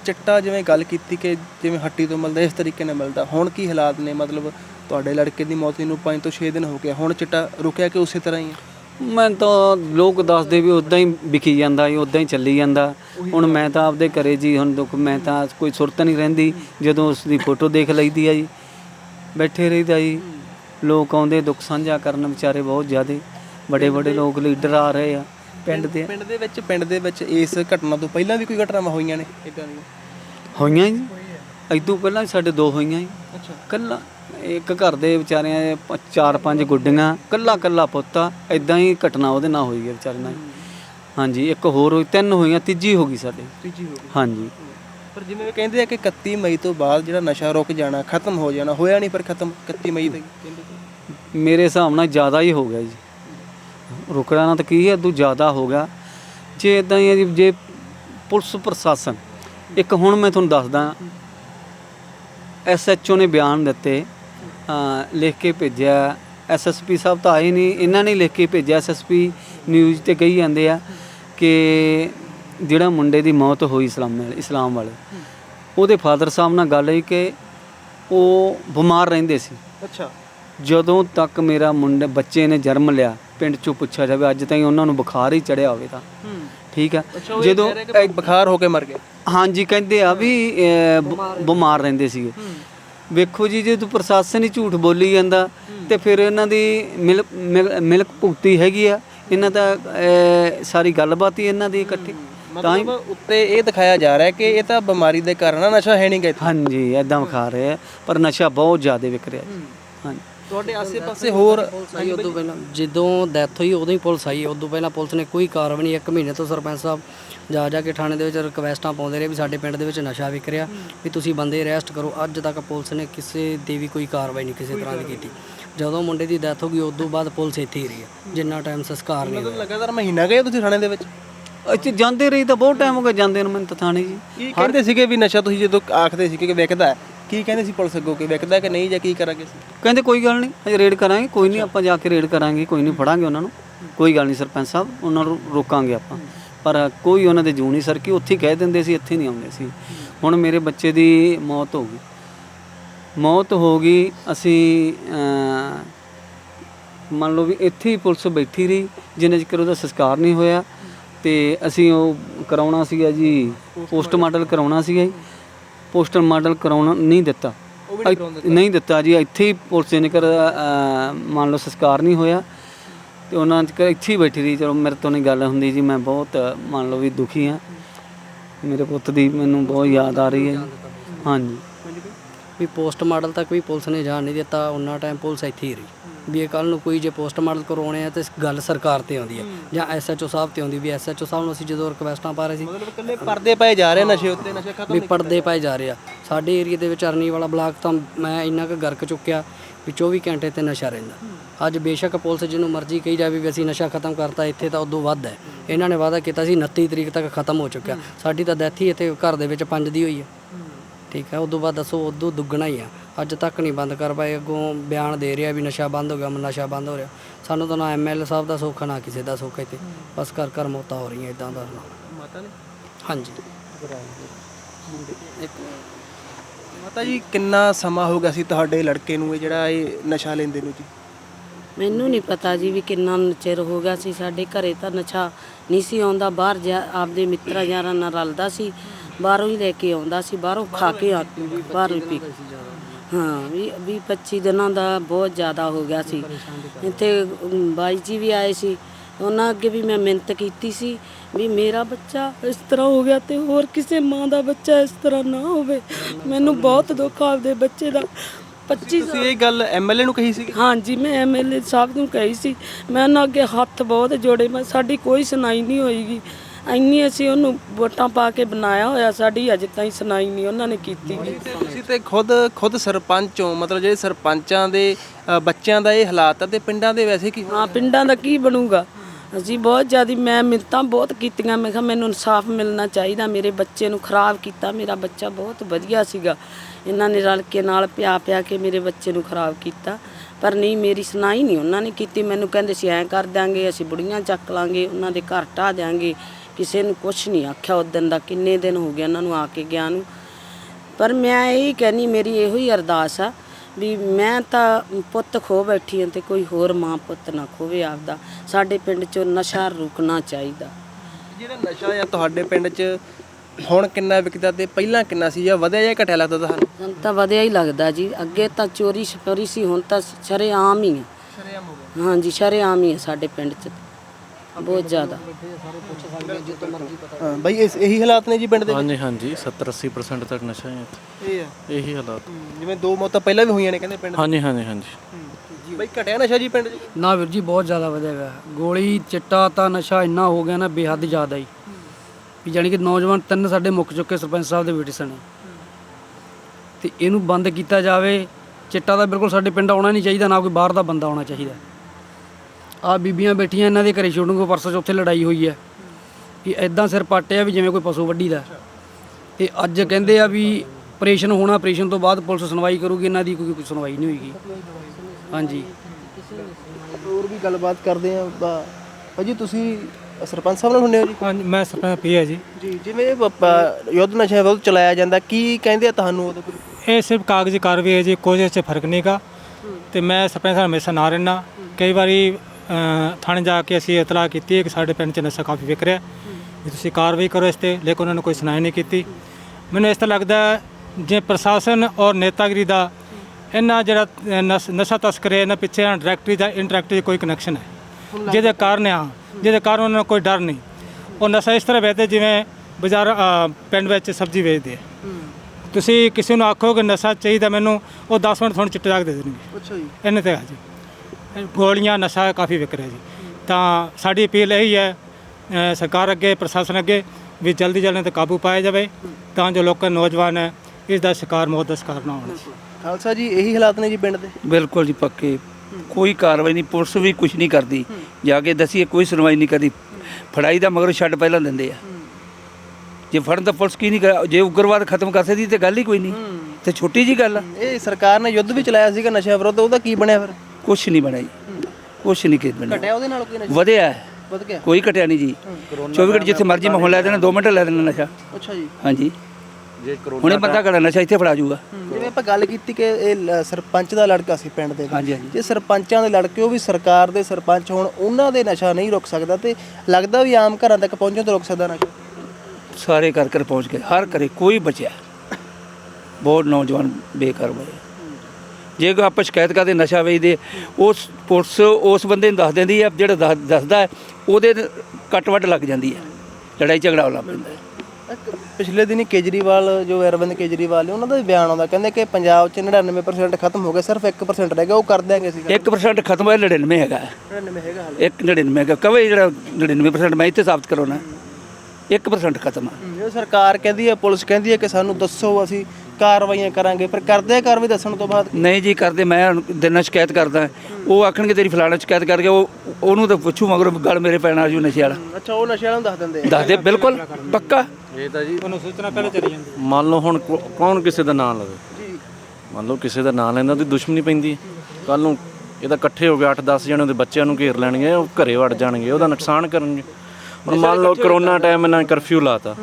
ਚਿੱਟਾ ਜਿਵੇਂ ਗੱਲ ਕੀਤੀ ਕਿ ਜਿਵੇਂ ਹੱਟੀ ਤੋਂ ਮਿਲਦਾ ਇਸ ਤਰੀਕੇ ਨਾਲ ਮਿਲਦਾ। ਹੁਣ ਕੀ ਹਾਲਾਤ ਨੇ? ਮਤਲਬ ਤੁਹਾਡੇ ਲੜਕੇ ਦੀ ਮੌਤ ਨੂੰ 5 ਤੋਂ 6 ਦਿਨ ਹੋ ਗਏ ਹੁਣ ਚਿੱਟਾ ਰੁਕਿਆ ਕਿ ਉਸੇ ਤਰ੍ਹਾਂ ਹੀ ਹੈ? ਮੈਂ ਤਾਂ ਲੋਕ ਦੱਸਦੇ ਵੀ ਉਦਾਂ ਹੀ ਵਿਕੀ ਜਾਂਦਾ ਜੀ ਉਦਾਂ ਹੀ ਚੱਲੀ ਜਾਂਦਾ। ਹੁਣ ਮੈਂ ਤਾਂ ਆਪਦੇ ਘਰੇ ਜੀ ਹੁਣ ਦੁੱਖ ਮੈਂ ਤਾਂ ਕੋਈ ਸੁਰਤ ਨਹੀਂ ਰਹਿੰਦੀ ਜਦੋਂ ਉਸ ਦੀ ਫੋਟੋ ਦੇਖ ਲਈਦੀ ਆ ਜੀ। ਬੈਠੇ ਰਹੀਦਾ ਜੀ। ਲੋਕ ਆਉਂਦੇ ਦੁੱਖ ਸਾਂਝਾ ਕਰਨ ਵਿਚਾਰੇ ਬਹੁਤ ਜ਼ਿਆਦੇ ਬੜੇ ਬੜੇ ਲੋਕ ਲੀਡਰ ਆ ਰਹੇ ਆ ਪਿੰਡ ਦੇ। ਪਿੰਡ ਦੇ ਵਿੱਚ ਪਿੰਡ ਦੇ ਵਿੱਚ ਇਸ ਘਟਨਾ ਤੋਂ ਪਹਿਲਾਂ ਵੀ ਕੋਈ ਘਟਨਾਵਾਂ ਹੋਈਆਂ ਨੇ ਇਦਾਂ ਦੀਆਂ? ਹੋਈਆਂ ਜੀ। ਇਦੋਂ ਪਹਿਲਾਂ ਵੀ ਸਾਡੇ ਦੋ ਹੋਈਆਂ ਜੀ। ਅੱਛਾ। ਕੱਲਾ ਇੱਕ ਘਰ ਦੇ ਵਿਚਾਰਿਆਂ ਦੇ ਪ- ਚਾਰ ਪੰਜ ਗੁੱਡੀਆਂ ਕੱਲਾ ਕੱਲਾ ਪੁੱਤਾ ਇਦਾਂ ਹੀ ਘਟਨਾ ਉਹਦੇ ਨਾਲ ਹੋਈ ਹੈ ਵਿਚਾਰੇ ਨਾਲ। ਹਾਂਜੀ ਇੱਕ ਹੋਰ ਹੋਈ ਤਿੰਨ ਹੋਈਆਂ ਤੀਜੀ ਹੋ ਗਈ ਸਾਡੇ। ਤੀਜੀ ਹੋ ਗਈ। ਹਾਂਜੀ। ਪਰ ਜਿਵੇਂ ਕਹਿੰਦੇ ਆ ਕਿ 31 ਮਈ ਤੋਂ ਬਾਅਦ ਜਿਹੜਾ ਨਸ਼ਾ ਰੁਕ ਜਾਣਾ ਖਤਮ ਹੋ ਜਾਣਾ ਹੋਇਆ ਨਹੀਂ ਪਰ ਖਤਮ 31 ਮਈ ਤੱਕ। ਕਹਿੰਦੇ ਮੇਰੇ ਹਿਸਾਬ ਨਾਲ ਜ਼ਿਆਦਾ ਹੀ ਹੋ ਗਿਆ ਜੀ। ਰੁਕਣਾ ਤਾਂ ਕੀ ਹੈ ਤੂੰ ਜ਼ਿਆਦਾ ਹੋ ਗਿਆ। ਜੇ ਇਦਾਂ ਹੀ ਹੈ ਜੀ, ਜੇ ਪੁਲਿਸ ਪ੍ਰਸ਼ਾਸਨ, ਇੱਕ ਹੁਣ ਮੈਂ ਤੁਹਾਨੂੰ ਦੱਸਦਾ ਐਸਐਚਓ ਨੇ ਬਿਆਨ ਦਿੱਤੇ ਲਿਖ ਕੇ ਭੇਜਿਆ ਐਸਐਸਪੀ ਸਾਹਿਬ ਤਾਂ ਆਏ ਨਹੀਂ, ਇਹਨਾਂ ਨੇ ਲਿਖ ਕੇ ਭੇਜਿਆ ਐਸਐਸਪੀ ਨਿਊਜ਼ ਤੇ ਕਹੀ ਜਾਂਦੇ ਆ ਕਿ ਜਿਹੜਾ ਮੁੰਡੇ ਦੀ ਮੌਤ ਹੋਈ ਇਸਲਾਮ ਵਾਲੇ ਇਸਲਾਮ ਵਾਲੇ, ਉਹਦੇ ਫਾਦਰ ਸਾਹਿਬ ਨਾਲ ਗੱਲ ਹੋਈ ਕਿ ਉਹ ਬਿਮਾਰ ਰਹਿੰਦੇ ਸੀ। ਅੱਛਾ। ਜਦੋਂ ਤੱਕ ਮੇਰਾ ਮੁੰਡੇ ਬੱਚੇ ਨੇ ਜਨਮ ਲਿਆ ਪਿੰਡ ਚੋਂ ਪੁੱਛਿਆ ਜਾਵੇ ਅੱਜ ਤਾਈਂ ਉਹਨਾਂ ਨੂੰ ਬੁਖਾਰ ਹੀ ਚੜਿਆ ਹੋਵੇ ਤਾਂ। ਹੂੰ। ਠੀਕ ਆ? ਜਦੋਂ ਜਦੋਂ ਬੁਖਾਰ ਹੋ ਕੇ ਮਰ ਗਏ। ਹਾਂਜੀ ਕਹਿੰਦੇ ਆ ਵੀ ਬਿਮਾਰ ਰਹਿੰਦੇ। ਸੀਗੇ। ਵੇਖੋ ਜੀ ਜੇ ਤੂੰ ਪ੍ਰਸ਼ਾਸਨ ਹੀ ਝੂਠ ਬੋਲੀ ਜਾਂਦਾ ਤੇ ਫਿਰ ਇਹਨਾਂ ਦੀ ਮਿਲਕ ਮਿਲ- ਮਿਲਕ ਭੁਗਤੀ ਹੈਗੀ ਆ। ਇਹਨਾਂ ਦਾ ਸਾਰੀ ਗੱਲਬਾਤ ਹੀ ਇਹਨਾਂ ਦੀ ਇਕੱਠੀ। ਤਾਂ ਉੱਤੇ ਇਹ ਦਿਖਾਇਆ ਜਾ ਰਿਹਾ ਕਿ ਇਹ ਤਾਂ ਬਿਮਾਰੀ ਦੇ ਕਾਰਨ ਨਸ਼ਾ ਹੈ ਨਹੀਂ ਗਾ ਇੱਥੇ। ਹਾਂਜੀ ਐਦਾਂ ਵਿਖਾ ਰਹੇ ਆ ਪਰ ਨਸ਼ਾ ਬਹੁਤ ਜ਼ਿਆਦਾ ਵਿਕ ਰਿਹਾ ਹਾਂਜੀ। ਤੁਹਾਡੇ ਆਸੇ-ਪਾਸੇ ਹੋਰ ਆਈ ਉਦੋਂ ਪਹਿਲਾਂ ਜਦੋਂ ਡੈਥ ਹੋਈ ਉਦੋਂ ਹੀ ਪੁਲਿਸ ਆਈ ਉਦੋਂ ਪਹਿਲਾਂ ਪੁਲਿਸ ਨੇ ਕੋਈ ਕਾਰਵਾਈ ਨਹੀਂ ਇੱਕ ਮਹੀਨੇ ਤੋਂ ਸਰਪੰਚ ਸਾਹਿਬ ਜਾ ਜਾ ਕੇ ਥਾਣੇ ਦੇ ਵਿੱਚ ਰਿਕਵੈਸਟਾਂ ਪਾਉਂਦੇ ਰਹੇ ਵੀ ਸਾਡੇ ਪਿੰਡ ਦੇ ਵਿੱਚ ਨਸ਼ਾ ਵਿਕ ਰਿਹਾ ਵੀ ਤੁਸੀਂ ਬੰਦੇ ਅਰੈਸਟ ਕਰੋ। ਅੱਜ ਤੱਕ ਪੁਲਿਸ ਨੇ ਕਿਸੇ ਦੀ ਵੀ ਕੋਈ ਕਾਰਵਾਈ ਨਹੀਂ ਕਿਸੇ ਤਰ੍ਹਾਂ ਦੀ ਕੀਤੀ। ਜਦੋਂ ਮੁੰਡੇ ਦੀ ਡੈਥ ਹੋ ਗਈ ਉਦੋਂ ਬਾਅਦ ਪੁਲਿਸ ਇੱਥੇ ਹੀ ਰਹੀ ਹੈ ਜਿੰਨਾ ਟਾਈਮ ਸੰਸਕਾਰ ਨਹੀਂ ਹੋਇਆ। ਲਗਾਤਾਰ ਮਹੀਨਾ ਗਏ ਤੁਸੀਂ ਥਾਣੇ ਦੇ ਵਿੱਚ? ਇੱਥੇ ਜਾਂਦੇ ਰਹੀ ਤਾਂ ਬਹੁਤ ਟਾਈਮ ਹੋ ਗਿਆ ਜਾਂਦੇ ਨੂੰ ਮੈਨੂੰ ਤਾਂ ਥਾਣੇ ਜੀ। ਕੀ ਕਹਿੰਦੇ ਸੀਗੇ ਵੀ ਨਸ਼ਾ ਤੁਸੀਂ ਜਦੋਂ ਆਖਦੇ ਸੀ ਕਿ ਵਿਕਦਾ ਹੈ ਕੀ ਕਹਿੰਦੇ ਸੀ ਪੁਲਿਸ ਅੱਗੋਂ? ਕਿ ਵਿਕਦਾ ਕਿ ਨਹੀਂ ਜਾਂ ਕੀ ਕਰਾਂਗੇ ਸੀ ਕਹਿੰਦੇ ਕੋਈ ਗੱਲ ਨਹੀਂ ਅਜੇ ਰੇਡ ਕਰਾਂਗੇ, ਕੋਈ ਨਹੀਂ, ਆਪਾਂ ਜਾ ਕੇ ਰੇਡ ਕਰਾਂਗੇ, ਕੋਈ ਨਹੀਂ ਫੜਾਂਗੇ ਉਹਨਾਂ ਨੂੰ। ਕੋਈ ਗੱਲ ਨਹੀਂ ਸਰਪੰਚ ਸਾਹਿਬ, ਉਹਨਾਂ ਨੂੰ ਰੋਕਾਂਗੇ ਆਪਾਂ। ਪਰ ਕੋਈ ਉਹਨਾਂ ਦੇ ਜੂ ਨਹੀਂ ਸਰ, ਕਿ ਉੱਥੇ ਹੀ ਕਹਿ ਦਿੰਦੇ ਸੀ, ਇੱਥੇ ਨਹੀਂ ਆਉਂਦੇ ਸੀ। ਹੁਣ ਮੇਰੇ ਬੱਚੇ ਦੀ ਮੌਤ ਹੋ ਗਈ। ਮੌਤ ਹੋ ਗਈ, ਅਸੀਂ ਮੰਨ ਲਓ ਵੀ ਇੱਥੇ ਹੀ ਪੁਲਿਸ ਬੈਠੀ ਰਹੀ, ਜਿੰਨੇ ਚਿਰ ਉਹਦਾ ਸੰਸਕਾਰ ਨਹੀਂ ਹੋਇਆ, ਤੇ ਅਸੀਂ ਉਹ ਕਰਾਉਣਾ ਸੀਗਾ ਜੀ, ਪੋਸਟਮਾਰਟਮ ਕਰਾਉਣਾ ਸੀਗਾ ਜੀ। ਪੋਸਟਮਾਰਟਮ ਕਰਾਉਣਾ ਨਹੀਂ ਦਿੱਤਾ। ਨਹੀਂ ਦਿੱਤਾ। ਜੀ ਇੱਥੇ ਹੀ ਪੁਲਿਸ ਨੇ ਕਰ ਅਮ, ਮੰਨ ਲਓ ਸੰਸਕਾਰ ਨਹੀਂ ਹੋਇਆ। ਤੇ ਉਹਨਾਂ ਚ ਇੱਥੇ ਹੀ ਬੈਠੀ ਰਹੀ। ਚਲੋ ਮੇਰੇ ਤੋਂ ਨਹੀਂ ਗੱਲ ਹੁੰਦੀ ਜੀ ਮੈਂ ਬਹੁਤ ਮੰਨ ਲਓ ਵੀ ਦੁਖੀ ਹਾਂ। ਮੇਰੇ ਪੁੱਤ ਦੀ ਮੈਨੂੰ ਬਹੁਤ ਯਾਦ ਆ ਰਹੀ ਹੈ। ਹਾਂਜੀ। ਵੀ ਪੋਸਟ ਮਾਡਲ ਤੱਕ ਵੀ ਪੁਲਿਸ ਨੇ ਜਾਣ ਨਹੀਂ ਦਿੱਤਾ ਉਹਨਾਂ ਟਾਈਮ ਪੁਲਿਸ ਇੱਥੇ ਹੀ ਰਹੀ। ਵੀ ਇਹ ਕੱਲ ਨੂੰ ਕੋਈ ਜੇ ਪੋਸਟ ਮਾਡਲ ਕਰਵਾਉਣੇ ਆ ਤੇ ਗੱਲ ਸਰਕਾਰ ਤੇ ਆਉਂਦੀ ਹੈ। ਜਾਂ ਐਸਐਚਓ ਸਾਹਿਬ ਤੇ ਆਉਂਦੀ ਵੀ ਐਸਐਚਓ ਸਾਹਿਬ ਨੂੰ ਅਸੀਂ ਜਦੋਂ ਰਿਕਵੈਸਟਾਂ ਪਾ ਰਹੇ ਸੀ। ਮਤਲਬ ਇਕੱਲੇ ਪਰਦੇ ਪਏ ਜਾ ਰਹੇ ਨਸ਼ੇ ਉੱਤੇ ਨਸ਼ੇ ਖਤਮ ਵੀ ਪਰਦੇ ਪਾਏ ਜਾ ਰਹੇ ਆ। ਸਾਡੇ ਏਰੀਆ ਦੇ ਵਿੱਚ ਅਰਨੀ ਵਾਲਾ ਬਲਾਕ ਤਾਂ ਮੈਂ ਇੰਨਾ ਕੁ ਗਰਕ ਚੁੱਕਿਆ ਵੀ 24 ਘੰਟੇ ਤੇ ਨਸ਼ਾ ਰਹਿੰਦਾ। ਅੱਜ ਬੇਸ਼ੱਕ ਪੁਲਿਸ ਜਿਹਨੂੰ ਮਰਜ਼ੀ ਕਹੀ ਜਾਵੇ ਵੀ ਅਸੀਂ ਨਸ਼ਾ ਖਤਮ ਕਰਤਾ ਇੱਥੇ ਤਾਂ ਉਦੋਂ ਵੱਧ ਹੈ। ਇਹਨਾਂ ਨੇ ਵਾਅਦਾ ਕੀਤਾ ਸੀ 29 ਤਰੀਕ ਤੱਕ ਖਤਮ ਹੋ ਚੁੱਕਿਆ। ਸਾਡੀ ਤਾਂ ਡੈਥ ਹੀ ਇੱਥੇ ਘਰ ਦੇ ਵਿੱਚ ਪੰਜ ਦੀ ਹੋਈ ਹੈ। ਠੀਕ ਹੈ ਉਦੋਂ ਬਾਅਦ ਦੱਸੋ ਉਦੋਂ ਦੁੱਗਣਾ ਹੀ ਆ। ਅੱਜ ਤੱਕ ਨਹੀਂ ਬੰਦ ਕਰ ਪਾਏ। ਅੱਗੋਂ ਬਿਆਨ ਦੇ ਰਿਹਾ ਵੀ ਨਸ਼ਾ ਬੰਦ ਹੋ ਗਿਆ ਨਸ਼ਾ ਬੰਦ ਹੋ ਰਿਹਾ। ਸਾਨੂੰ ਤਾਂ ਨਾ ਐਮਐਲਏ ਸਾਹਿਬ ਦਾ ਸੌਖਾ ਨਾ ਕਿਸੇ ਦਾ ਸੌਖਾ ਇੱਥੇ। ਬਸ ਘਰ ਘਰ ਮੌਤਾਂ ਹੋ ਰਹੀਆਂ ਇਦਾਂ ਦਾ। ਮਾਤਾ ਨੇ? ਹਾਂਜੀ। ਮਾਤਾ ਜੀ ਕਿੰਨਾ ਸਮਾਂ ਹੋ ਗਿਆ ਸੀ ਤੁਹਾਡੇ ਲੜਕੇ ਨੂੰ ਇਹ ਜਿਹੜਾ ਇਹ ਨਸ਼ਾ ਲੈਂਦੇ ਨੂੰ ਜੀ? ਮੈਨੂੰ ਨਹੀਂ ਪਤਾ ਜੀ ਵੀ ਕਿੰਨਾ ਚਿਰ ਹੋ ਗਿਆ ਸੀ। ਸਾਡੇ ਘਰੇ ਤਾਂ ਨਸ਼ਾ ਨਹੀਂ ਸੀ ਆਉਂਦਾ। ਬਾਹਰ ਜਾ ਆਪਦੇ ਮਿੱਤਰਾਂ ਯਾਰਾਂ ਨਾਲ ਰਲਦਾ ਸੀ। ਬਾਹਰੋਂ ਹੀ ਲੈ ਕੇ ਆਉਂਦਾ ਸੀ। ਬਾਹਰੋਂ ਖਾ ਕੇ ਆ ਬਾਹਰੋਂ ਹੀ ਪੀ ਹਾਂ ਵੀ 20 25 ਦਿਨਾਂ ਦਾ ਬਹੁਤ ਜ਼ਿਆਦਾ ਹੋ ਗਿਆ ਸੀ। ਇੱਥੇ ਬਾਈ ਜੀ ਵੀ ਆਏ ਸੀ। ਉਹਨਾਂ ਅੱਗੇ ਵੀ ਮੈਂ ਮਿਹਨਤ ਕੀਤੀ ਸੀ ਵੀ ਮੇਰਾ ਬੱਚਾ ਇਸ ਤਰ੍ਹਾਂ ਹੋ ਗਿਆ ਤੇ ਹੋਰ ਕਿਸੇ ਮਾਂ ਦਾ ਬੱਚਾ ਇਸ ਤਰ੍ਹਾਂ ਨਾ ਹੋਵੇ। ਮੈਨੂੰ ਬਹੁਤ ਦੁੱਖ ਆਪਦੇ ਬੱਚੇ ਦਾ। 25 ਤੁਸੀਂ ਇਹ ਗੱਲ ਐਮਐਲਏ ਨੂੰ ਕਹੀ ਸੀ ਹਾਂਜੀ ਮੈਂ ਐਮਐਲਏ ਸਾਹਿਬ ਨੂੰ ਕਹੀ ਸੀ। ਮੈਂ ਉਹਨਾਂ ਅੱਗੇ ਹੱਥ ਬਹੁਤ ਜੋੜੇ ਮੈਂ ਸਾਡੀ ਕੋਈ ਸੁਣਾਈ ਨਹੀਂ ਹੋਈਗੀ। ਇੰਨੀ ਅਸੀਂ ਉਹਨੂੰ ਵੋਟਾਂ ਪਾ ਕੇ ਬਣਾਇਆ ਹੋਇਆ ਸਾਡੀ ਅਜੇ ਤਾਈਂ ਸੁਣਾਈ ਨਹੀਂ ਉਹਨਾਂ ਨੇ ਕੀਤੀ ਗੀ ਤੁਸੀਂ ਤੇ ਖੁਦ ਖੁਦ ਸਰਪੰਚ ਹੋ ਮਤਲਬ ਜਿਹੜੇ ਸਰਪੰਚਾਂ ਦੇ ਅ, ਬੱਚਿਆਂ ਦਾ ਇਹ ਹਾਲਾਤ ਆ ਤੇ ਪਿੰਡਾਂ ਦੇ ਵੈਸੇ ਕੀ ਹਾਂ ਪਿੰਡਾਂ ਦਾ ਕੀ ਬਣੂਗਾ? ਅਸੀਂ ਬਹੁਤ ਜ਼ਿਆਦੀ ਮੈਂ ਮਿੰਤਾਂ ਬਹੁਤ ਕੀਤੀਆਂ ਮੈਂ ਕਿਹਾ ਮੈਨੂੰ ਇਨਸਾਫ ਮਿਲਣਾ ਚਾਹੀਦਾ ਮੇਰੇ ਬੱਚੇ ਨੂੰ ਖਰਾਬ ਕੀਤਾ ਮੇਰਾ ਬੱਚਾ ਬਹੁਤ ਵਧੀਆ ਸੀਗਾ। ਇਹਨਾਂ ਨੇ ਰਲ ਕੇ ਨਾਲ ਪਿਆ ਪਿਆ ਕੇ ਮੇਰੇ ਬੱਚੇ ਨੂੰ ਖਰਾਬ ਕੀਤਾ ਪਰ ਨਹੀਂ ਮੇਰੀ ਸੁਣਾਈ ਨਹੀਂ ਉਹਨਾਂ ਨੇ ਕੀਤੀ। ਮੈਨੂੰ ਕਹਿੰਦੇ ਸੀ ਐਂ ਕਰ ਦਿਆਂਗੇ ਅਸੀਂ ਬੁੜੀਆਂ ਚੱਕ ਲਾਂਗੇ ਉਹਨਾਂ ਦੇ ਘਰ ਢਾਹ ਦਿਆਂਗੇ। ਕਿਸੇ ਨੂੰ ਕੁਝ ਨਹੀਂ ਆਖਿਆ ਉਸ ਦਿਨ ਦਾ ਕਿੰਨੇ ਦਿਨ ਹੋ ਗਏ ਉਹਨਾਂ ਨੂੰ ਆ ਕੇ ਗਿਆ ਨੂੰ। ਪਰ ਮੈਂ ਇਹ ਕਹਿੰਨੀ ਮੇਰੀ ਇਹੋ ਹੀ ਅਰਦਾਸ ਆ ਵੀ ਮੈਂ ਤਾਂ ਪੁੱਤ ਖੋ ਬੈਠੀ ਹਾਂ ਤੇ ਕੋਈ ਹੋਰ ਮਾਂ ਪੁੱਤ ਨਾ ਖੋਵੇ ਆਪਦਾ। ਸਾਡੇ ਪਿੰਡ 'ਚੋਂ ਨਸ਼ਾ ਰੁਕਣਾ ਚਾਹੀਦਾ। ਜਿਹੜਾ ਨਸ਼ਾ ਆ ਤੁਹਾਡੇ ਪਿੰਡ 'ਚ ਹੁਣ ਕਿੰਨਾ ਵਿਕਦਾ ਤੇ ਪਹਿਲਾਂ ਕਿੰਨਾ ਸੀ ਜਾਂ ਵਧਿਆ ਜਾਂ ਘਟਿਆ ਲੱਗਦਾ ਤੁਹਾਨੂੰ? ਸਾਨੂੰ ਤਾਂ ਵਧਿਆ ਹੀ ਲੱਗਦਾ ਜੀ। ਅੱਗੇ ਤਾਂ ਚੋਰੀ ਛਪੋਰੀ ਸੀ ਹੁਣ ਤਾਂ ਸ਼ਰੇਆਮ ਹੀ ਹੈ ਸ਼ਰੇਆਮ ਹੋ ਗਿਆ। ਹਾਂਜੀ ਸ਼ਰੇਆਮ ਹੀ ਹੈ ਸਾਡੇ ਪਿੰਡ 'ਚ। ਬਹੁਤ ਜ਼ਿਆਦਾ। ਹਾਂ ਬਾਈ ਇਸ ਇਹੀ ਹਾਲਾਤ ਨੇ ਜੀ ਪਿੰਡ ਦੇ ਹਾਂਜੀ ਹਾਂਜੀ 70 80% ਤੱਕ ਨਸ਼ਾ ਹੈ ਇੱਥੇ। ਇਹ ਆ। ਇਹੀ ਹਾਲਾਤ। ਜਿਵੇਂ ਦੋ ਮੌਤਾਂ ਪਹਿਲਾਂ ਵੀ ਹੋਈਆਂ ਨੇ ਕਹਿੰਦੇ ਪਿੰਡ ਹਾਂਜੀ ਹਾਂਜੀ ਹਾਂਜੀ। ਬਾਈ ਘਟਿਆ ਨਸ਼ਾ ਜੀ ਪਿੰਡ 'ਚ? ਨਾ ਵੀਰ ਜੀ ਬਹੁਤ ਜ਼ਿਆਦਾ ਵਧਿਆ ਹੋਇਆ। ਗੋਲੀ ਚਿੱਟਾ ਤਾਂ ਨਸ਼ਾ ਇੰਨਾ ਹੋ ਗਿਆ ਨਾ ਬੇਹੱਦ ਜ਼ਿਆਦਾ ਹੀ। ਵੀ ਜਾਣੀ ਕਿ ਨੌਜਵਾਨ ਤਿੰਨ ਸਾਡੇ ਮੁੱਕ ਚੁੱਕੇ ਸਰਪੰਚ ਸਾਹਿਬ ਦੇ ਬੇਟੇ ਸਣੇ ਤੇ ਇਹਨੂੰ ਬੰਦ ਕੀਤਾ ਜਾਵੇ ਚਿੱਟਾ ਤਾਂ ਬਿਲਕੁਲ ਸਾਡੇ ਪਿੰਡ ਆਉਣਾ ਨਹੀਂ ਚਾਹੀਦਾ ਨਾ ਕੋਈ ਬਾਹਰ ਦਾ ਬੰਦਾ ਆਉਣਾ ਚਾਹੀਦਾ। ਆ ਬੀਬੀਆਂ ਬੈਠੀਆਂ ਇਹਨਾਂ ਦੇ ਘਰੇ ਸ਼ੂਟਿੰਗ ਪਰਸੋਂ ਚ ਉੱਥੇ ਲੜਾਈ ਹੋਈ ਹੈ ਕਿ ਐਦਾਂ ਸਿਰ ਪਾਟਿਆ ਵੀ ਜਿਵੇਂ ਕੋਈ ਪਸ਼ੂ ਵੱਢੀ ਦਾ। ਤੇ ਅੱਜ ਕਹਿੰਦੇ ਆ ਵੀ ਆਪਰੇਸ਼ਨ ਹੋਣਾ ਆਪਰੇਸ਼ਨ ਤੋਂ ਬਾਅਦ ਪੁਲਿਸ ਸੁਣਵਾਈ ਕਰੂਗੀ ਇਹਨਾਂ ਦੀ ਕੋਈ ਕੋਈ ਸੁਣਵਾਈ ਨਹੀਂ ਹੋਏਗੀ। ਹਾਂਜੀ। ਹੋਰ ਵੀ ਗੱਲਬਾਤ ਕਰਦੇ ਆ ਭਾਜੀ ਤੁਸੀਂ ਸਰਪੰਚ ਸਾਹਿਬ ਨਾਲ ਹੁੰਦੇ ਹੋ ਜੀ? ਹਾਂਜੀ ਮੈਂ ਸਰਪੰਚ ਪੀ ਹੈ ਜੀ। ਜੀ ਜਿਵੇਂ ਯੁੱਧ ਨਸ਼ਾ ਵਿਰੁੱਧ ਚਲਾਇਆ ਜਾਂਦਾ ਕੀ ਕਹਿੰਦੇ ਆ ਤੁਹਾਨੂੰ ਉਹਦੇ ਬਾਰੇ? ਇਹ ਸਿਰਫ ਕਾਗਜ਼ੀ ਕਾਰਵਾਈ ਹੈ ਜੀ ਕੋਈ ਇਸ 'ਚ ਫ਼ਰਕ ਨਹੀਂਗਾ ਤੇ ਮੈਂ ਸਰਪੰਚ ਸਾਹਿਬ ਹਮੇਸ਼ਾ ਨਾ ਰਹਿਣਾ ਕਈ ਵਾਰੀ ਥਾਣੇ ਜਾ ਕੇ ਅਸੀਂ ਇਤਲਾਹ ਕੀਤੀ ਕਿ ਸਾਡੇ ਪਿੰਡ 'ਚ ਨਸ਼ਾ ਕਾਫੀ ਵਿਕ ਰਿਹਾ ਵੀ ਤੁਸੀਂ ਕਾਰਵਾਈ ਕਰੋ ਇਸ ਤੇ ਲੇਕਿਨ ਉਹਨਾਂ ਨੇ ਕੋਈ ਸੁਣਾਈ ਨਹੀਂ ਕੀਤੀ। ਮੈਨੂੰ ਇਸ ਤਰ੍ਹਾਂ ਲੱਗਦਾ ਜੇ ਪ੍ਰਸ਼ਾਸਨ ਔਰ ਨੇਤਾਗਰੀ ਦਾ ਇਹਨਾਂ ਜਿਹੜਾ ਨਸ਼- ਤਸਕਰੇ ਇਹਨਾਂ ਪਿੱਛੇ ਡਾਇਰੈਕਟਰੀ ਦਾ ਇਨਡਾਇਰੈਕਟਰੀ ਕੋਈ ਕਨੈਕਸ਼ਨ ਹੈ। ਜਿਹਦੇ ਕਾਰਨ ਆ ਜਿਹਦੇ ਕਾਰਨ ਉਹਨਾਂ ਨੂੰ ਕੋਈ ਡਰ ਨਹੀਂ। ਉਹ ਨਸ਼ਾ ਇਸ ਤਰ੍ਹਾਂ ਵੇਚਦੇ ਜਿਵੇਂ ਬਾਜ਼ਾਰ ਪਿੰਡ ਵਿੱਚ ਸਬਜ਼ੀ ਵੇਚਦੇ ਆ। ਤੁਸੀਂ ਕਿਸੇ ਨੂੰ ਆਖੋਗੇ ਨਸ਼ਾ ਚਾਹੀਦਾ ਮੈਨੂੰ ਉਹ 10 ਮਿੰਟ ਤੁਹਾਨੂੰ ਚਿੱਟੇ ਜਾ ਕੇ ਦੇ ਦੇਣਗੇ। ਅੱਛਾ ਜੀ। ਇਹਨੇ ਤੇ ਆ ਜੀ। ਗੋਲੀਆਂ ਨਸ਼ਾ ਕਾਫੀ ਵਿਕ ਰਿਹਾ ਜੀ। ਤਾਂ ਸਾਡੀ ਅਪੀਲ ਇਹੀ ਹੈ ਅ, ਸਰਕਾਰ ਅੱਗੇ ਪ੍ਰਸ਼ਾਸਨ ਅੱਗੇ ਵੀ ਜਲਦੀ ਜਲਦੀ ਤੇ ਕਾਬੂ ਪਾਇਆ ਜਾਵੇ ਤਾਂ ਜੋ ਲੋਕਾਂ ਨੌਜਵਾਨ ਹੈ ਇਸ ਦਾ ਸ਼ਿਕਾਰ ਮੌਤ ਦਾ ਸ਼ਿਕਾਰ ਨਾ ਹੋਣ। ਖਾਲਸਾ ਜੀ ਇਹੀ ਹਾਲਾਤ ਨੇ ਜੀ ਪਿੰਡ ਦੇ? ਬਿਲਕੁਲ ਜੀ ਪੱਕੇ। ਕੋਈ ਕਾਰਵਾਈ ਨਹੀਂ ਪੁਲਿਸ ਵੀ ਕੁਝ ਨਹੀਂ ਕਰਦੀ। ਜਾ ਕੇ ਦਸੀਏ ਕੋਈ ਸੁਣਵਾਈ ਨਹੀਂ ਕਰਦੀ। ਫੜਾਈ ਦਾ ਮਗਰ ਛੱਡ ਪਹਿਲਾਂ ਦਿੰਦੇ ਆ। ਜੇ ਫੜਨ ਤਾਂ ਪੁਲਿਸ ਕੀ ਨਹੀਂ ਕਰ ਜੇ ਉਗਰਵਾਦ ਖਤਮ ਕਰ ਸਕਦੀ ਤੇ ਗੱਲ ਹੀ ਕੋਈ ਨਹੀਂ। ਤੇ ਛੋਟੀ ਜੀ ਗੱਲ ਆ। ਇਹ ਸਰਕਾਰ ਨੇ ਯੁੱਧ ਵੀ ਚਲਾਇਆ ਸੀਗਾ ਨਸ਼ਾ ਵਿਰੁੱਧ ਉਹਦਾ ਕੀ ਬਣਿਆ ਫਿਰ? ਕੁਛ ਨਹੀਂ ਬਣਿਆ ਜੀ ਕੁਛ ਨਹੀਂ ਕੀ ਬਣਿਆ ਘਟਿਆ ਉਹਦੇ ਨਾਲ ਕੋਈ ਨਸ਼ਾ? ਵਧਿਆ ਹੈ, ਵਧ ਗਿਆ? ਕੋਈ ਘਟਿਆ ਨਹੀਂ ਜੀ। 24 ਘੰਟੇ ਜਿੱਥੇ ਮਰਜ਼ੀ ਮਾਹੌਲ ਲੈ ਦੇਣਾ 2 ਮਿੰਟ ਲੈ ਦੇਣਾ ਨਸ਼ਾ। ਅੱਛਾ ਜੀ। ਹਾਂਜੀ। ਜੇ ਕਰੋਨਾ ਹੁਣੇ ਬੰਦਾ ਘੜਾ ਨਸ਼ਾ ਇੱਥੇ ਫੜਾ ਜੂਗਾ ਜਿਵੇਂ ਆਪਾਂ ਗੱਲ ਕੀਤੀ ਕਿ ਇਹ ਲ- ਸਰਪੰਚ ਦਾ ਲੜਕਾ ਸੀ ਪਿੰਡ ਦੇ ਹਾਂਜੀ, ਹਾਂਜੀ। ਜੇ ਸਰਪੰਚਾਂ ਦੇ ਲੜਕੇ ਉਹ ਵੀ ਸਰਕਾਰ ਦੇ ਸਰਪੰਚ ਹੋਣ ਉਹਨਾਂ ਦੇ ਨਸ਼ਾ ਨਹੀਂ ਰੁਕ ਸਕਦਾ ਤੇ ਲੱਗਦਾ ਵੀ ਆਮ ਘਰਾਂ ਤੱਕ ਪਹੁੰਚਣ ਤੋਂ ਰੁਕ ਸਕਦਾ ਨਸ਼ਾ ਸਾਰੇ ਕਰ ਕਰ ਪਹੁੰਚ ਗਏ ਹਰ ਘਰੇ ਕੋਈ ਬਚਿਆ। ਬਹੁਤ ਨੌਜਵਾਨ ਬੇਕਾਰ ਹੋਏ। ਜੇ ਕੋਈ ਆਪਾਂ ਸ਼ਿਕਾਇਤ ਕਰਦੇ ਨਸ਼ਾ ਵੇਚਦੇ ਉਸ ਪੁਲਿਸ ਉਸ ਬੰਦੇ ਨੂੰ ਦੱਸ ਦਿੰਦੀ ਹੈ ਜਿਹੜਾ ਦੱਸ- ਦੱਸਦਾ ਹੈ ਉਹਦੇ ਕੱਟ ਵੱਟ ਲੱਗ ਜਾਂਦੀ ਹੈ। ਲੜਾਈ ਝਗੜਾ ਹੋਣ ਲੱਗ ਪੈਂਦਾ ਹੈ। ਪਿਛਲੇ ਦਿਨੀ ਕੇਜਰੀਵਾਲ ਜੋ ਅਰਵਿੰਦ ਕੇਜਰੀਵਾਲ ਨੇ ਉਹਨਾਂ ਦਾ ਵੀ ਬਿਆਨ ਆਉਂਦਾ ਕਹਿੰਦੇ ਕਿ ਪੰਜਾਬ 'ਚ 99% ਖਤਮ ਹੋ ਗਿਆ ਸਿਰਫ 1% ਰਹਿ ਗਿਆ ਉਹ ਕਰ ਦਿਆਂਗੇ ਅਸੀਂ 1% ਖਤਮ ਹੋਇਆ 99 ਹੈਗਾ। 99 ਹੈਗਾ ਹਾਲੇ। ਇੱਕ 99 ਹੈਗਾ। ਕਵੇ ਜਿਹੜਾ 99% ਮੈਂ ਇੱਥੇ ਸਾਬਤ ਕਰੋ ਨਾ 1% ਖਤਮ ਆ। ਸਰਕਾਰ ਕਹਿੰਦੀ ਹੈ ਪੁਲਿਸ ਕਹਿੰਦੀ ਹੈ ਕਿ ਸਾਨੂੰ ਦੱਸੋ ਅਸੀਂ ਕਾਰਵਾਈਆਂ ਕਰਾਂਗੇ ਪਰ ਕਰਦੇ ਆ ਕਾਰਵਾਈ ਦੱਸਣ ਤੋਂ ਬਾਅਦ? ਨਹੀਂ ਜੀ ਕਰਦੇ ਮੈਂ ਦਿਨ ਨਾਲ ਸ਼ਿਕਾਇਤ ਕਰਦਾ। ਉਹ ਆਖਣਗੇ ਤੇਰੀ ਫਲਾਣਾ ਸ਼ਿਕਾਇਤ ਕਰਕੇ ਉਹ ਉਹਨੂੰ ਤਾਂ ਪੁੱਛੂ ਮਗਰ ਗੱਲ ਮੇਰੇ ਪੈਣ ਆ ਜੂ ਨਸ਼ੇ ਵਾਲਾ। ਅੱਛਾ ਉਹ ਨਸ਼ੇ ਵਾਲਿਆਂ ਨੂੰ ਦੱਸ ਦਿੰਦੇ ਆ। ਦੱਸਦੇ ਬਿਲਕੁਲ ਪੱਕਾ। ਇਹ ਤਾਂ ਜੀ ਉਹਨੂੰ ਸੂਚਨਾ ਪਹਿਲੇ ਚਲੀ ਜਾਂਦੀ ਮੰਨ ਲਓ ਹੁਣ ਕੌ- ਕੌਣ ਕਿਸੇ ਦਾ ਨਾਂ ਲਵੇ? ਜੀ। ਮੰਨ ਲਓ ਕਿਸੇ ਦਾ ਨਾਂ ਲੈਂਦਾ ਤੇ ਦੁਸ਼ਮਣੀ ਪੈਂਦੀ ਕੱਲ ਨੂੰ ਇਹਦਾ ਇਕੱਠੇ ਹੋ ਕੇ 8-10 ਜਣੇ ਉਹਦੇ ਬੱਚਿਆਂ ਨੂੰ ਘੇਰ ਲੈਣਗੇ ਉਹ ਘਰੇ ਵੜ ਜਾਣਗੇ ਉਹਦਾ ਨੁਕਸਾਨ ਕਰਨਗੇ। ਹੁਣ ਮੰਨ ਲਓ ਕਰੋਨਾ ਟਾਈਮ ਇਹਨਾਂ ਕਰਫਿਊ ਲਾਤਾ।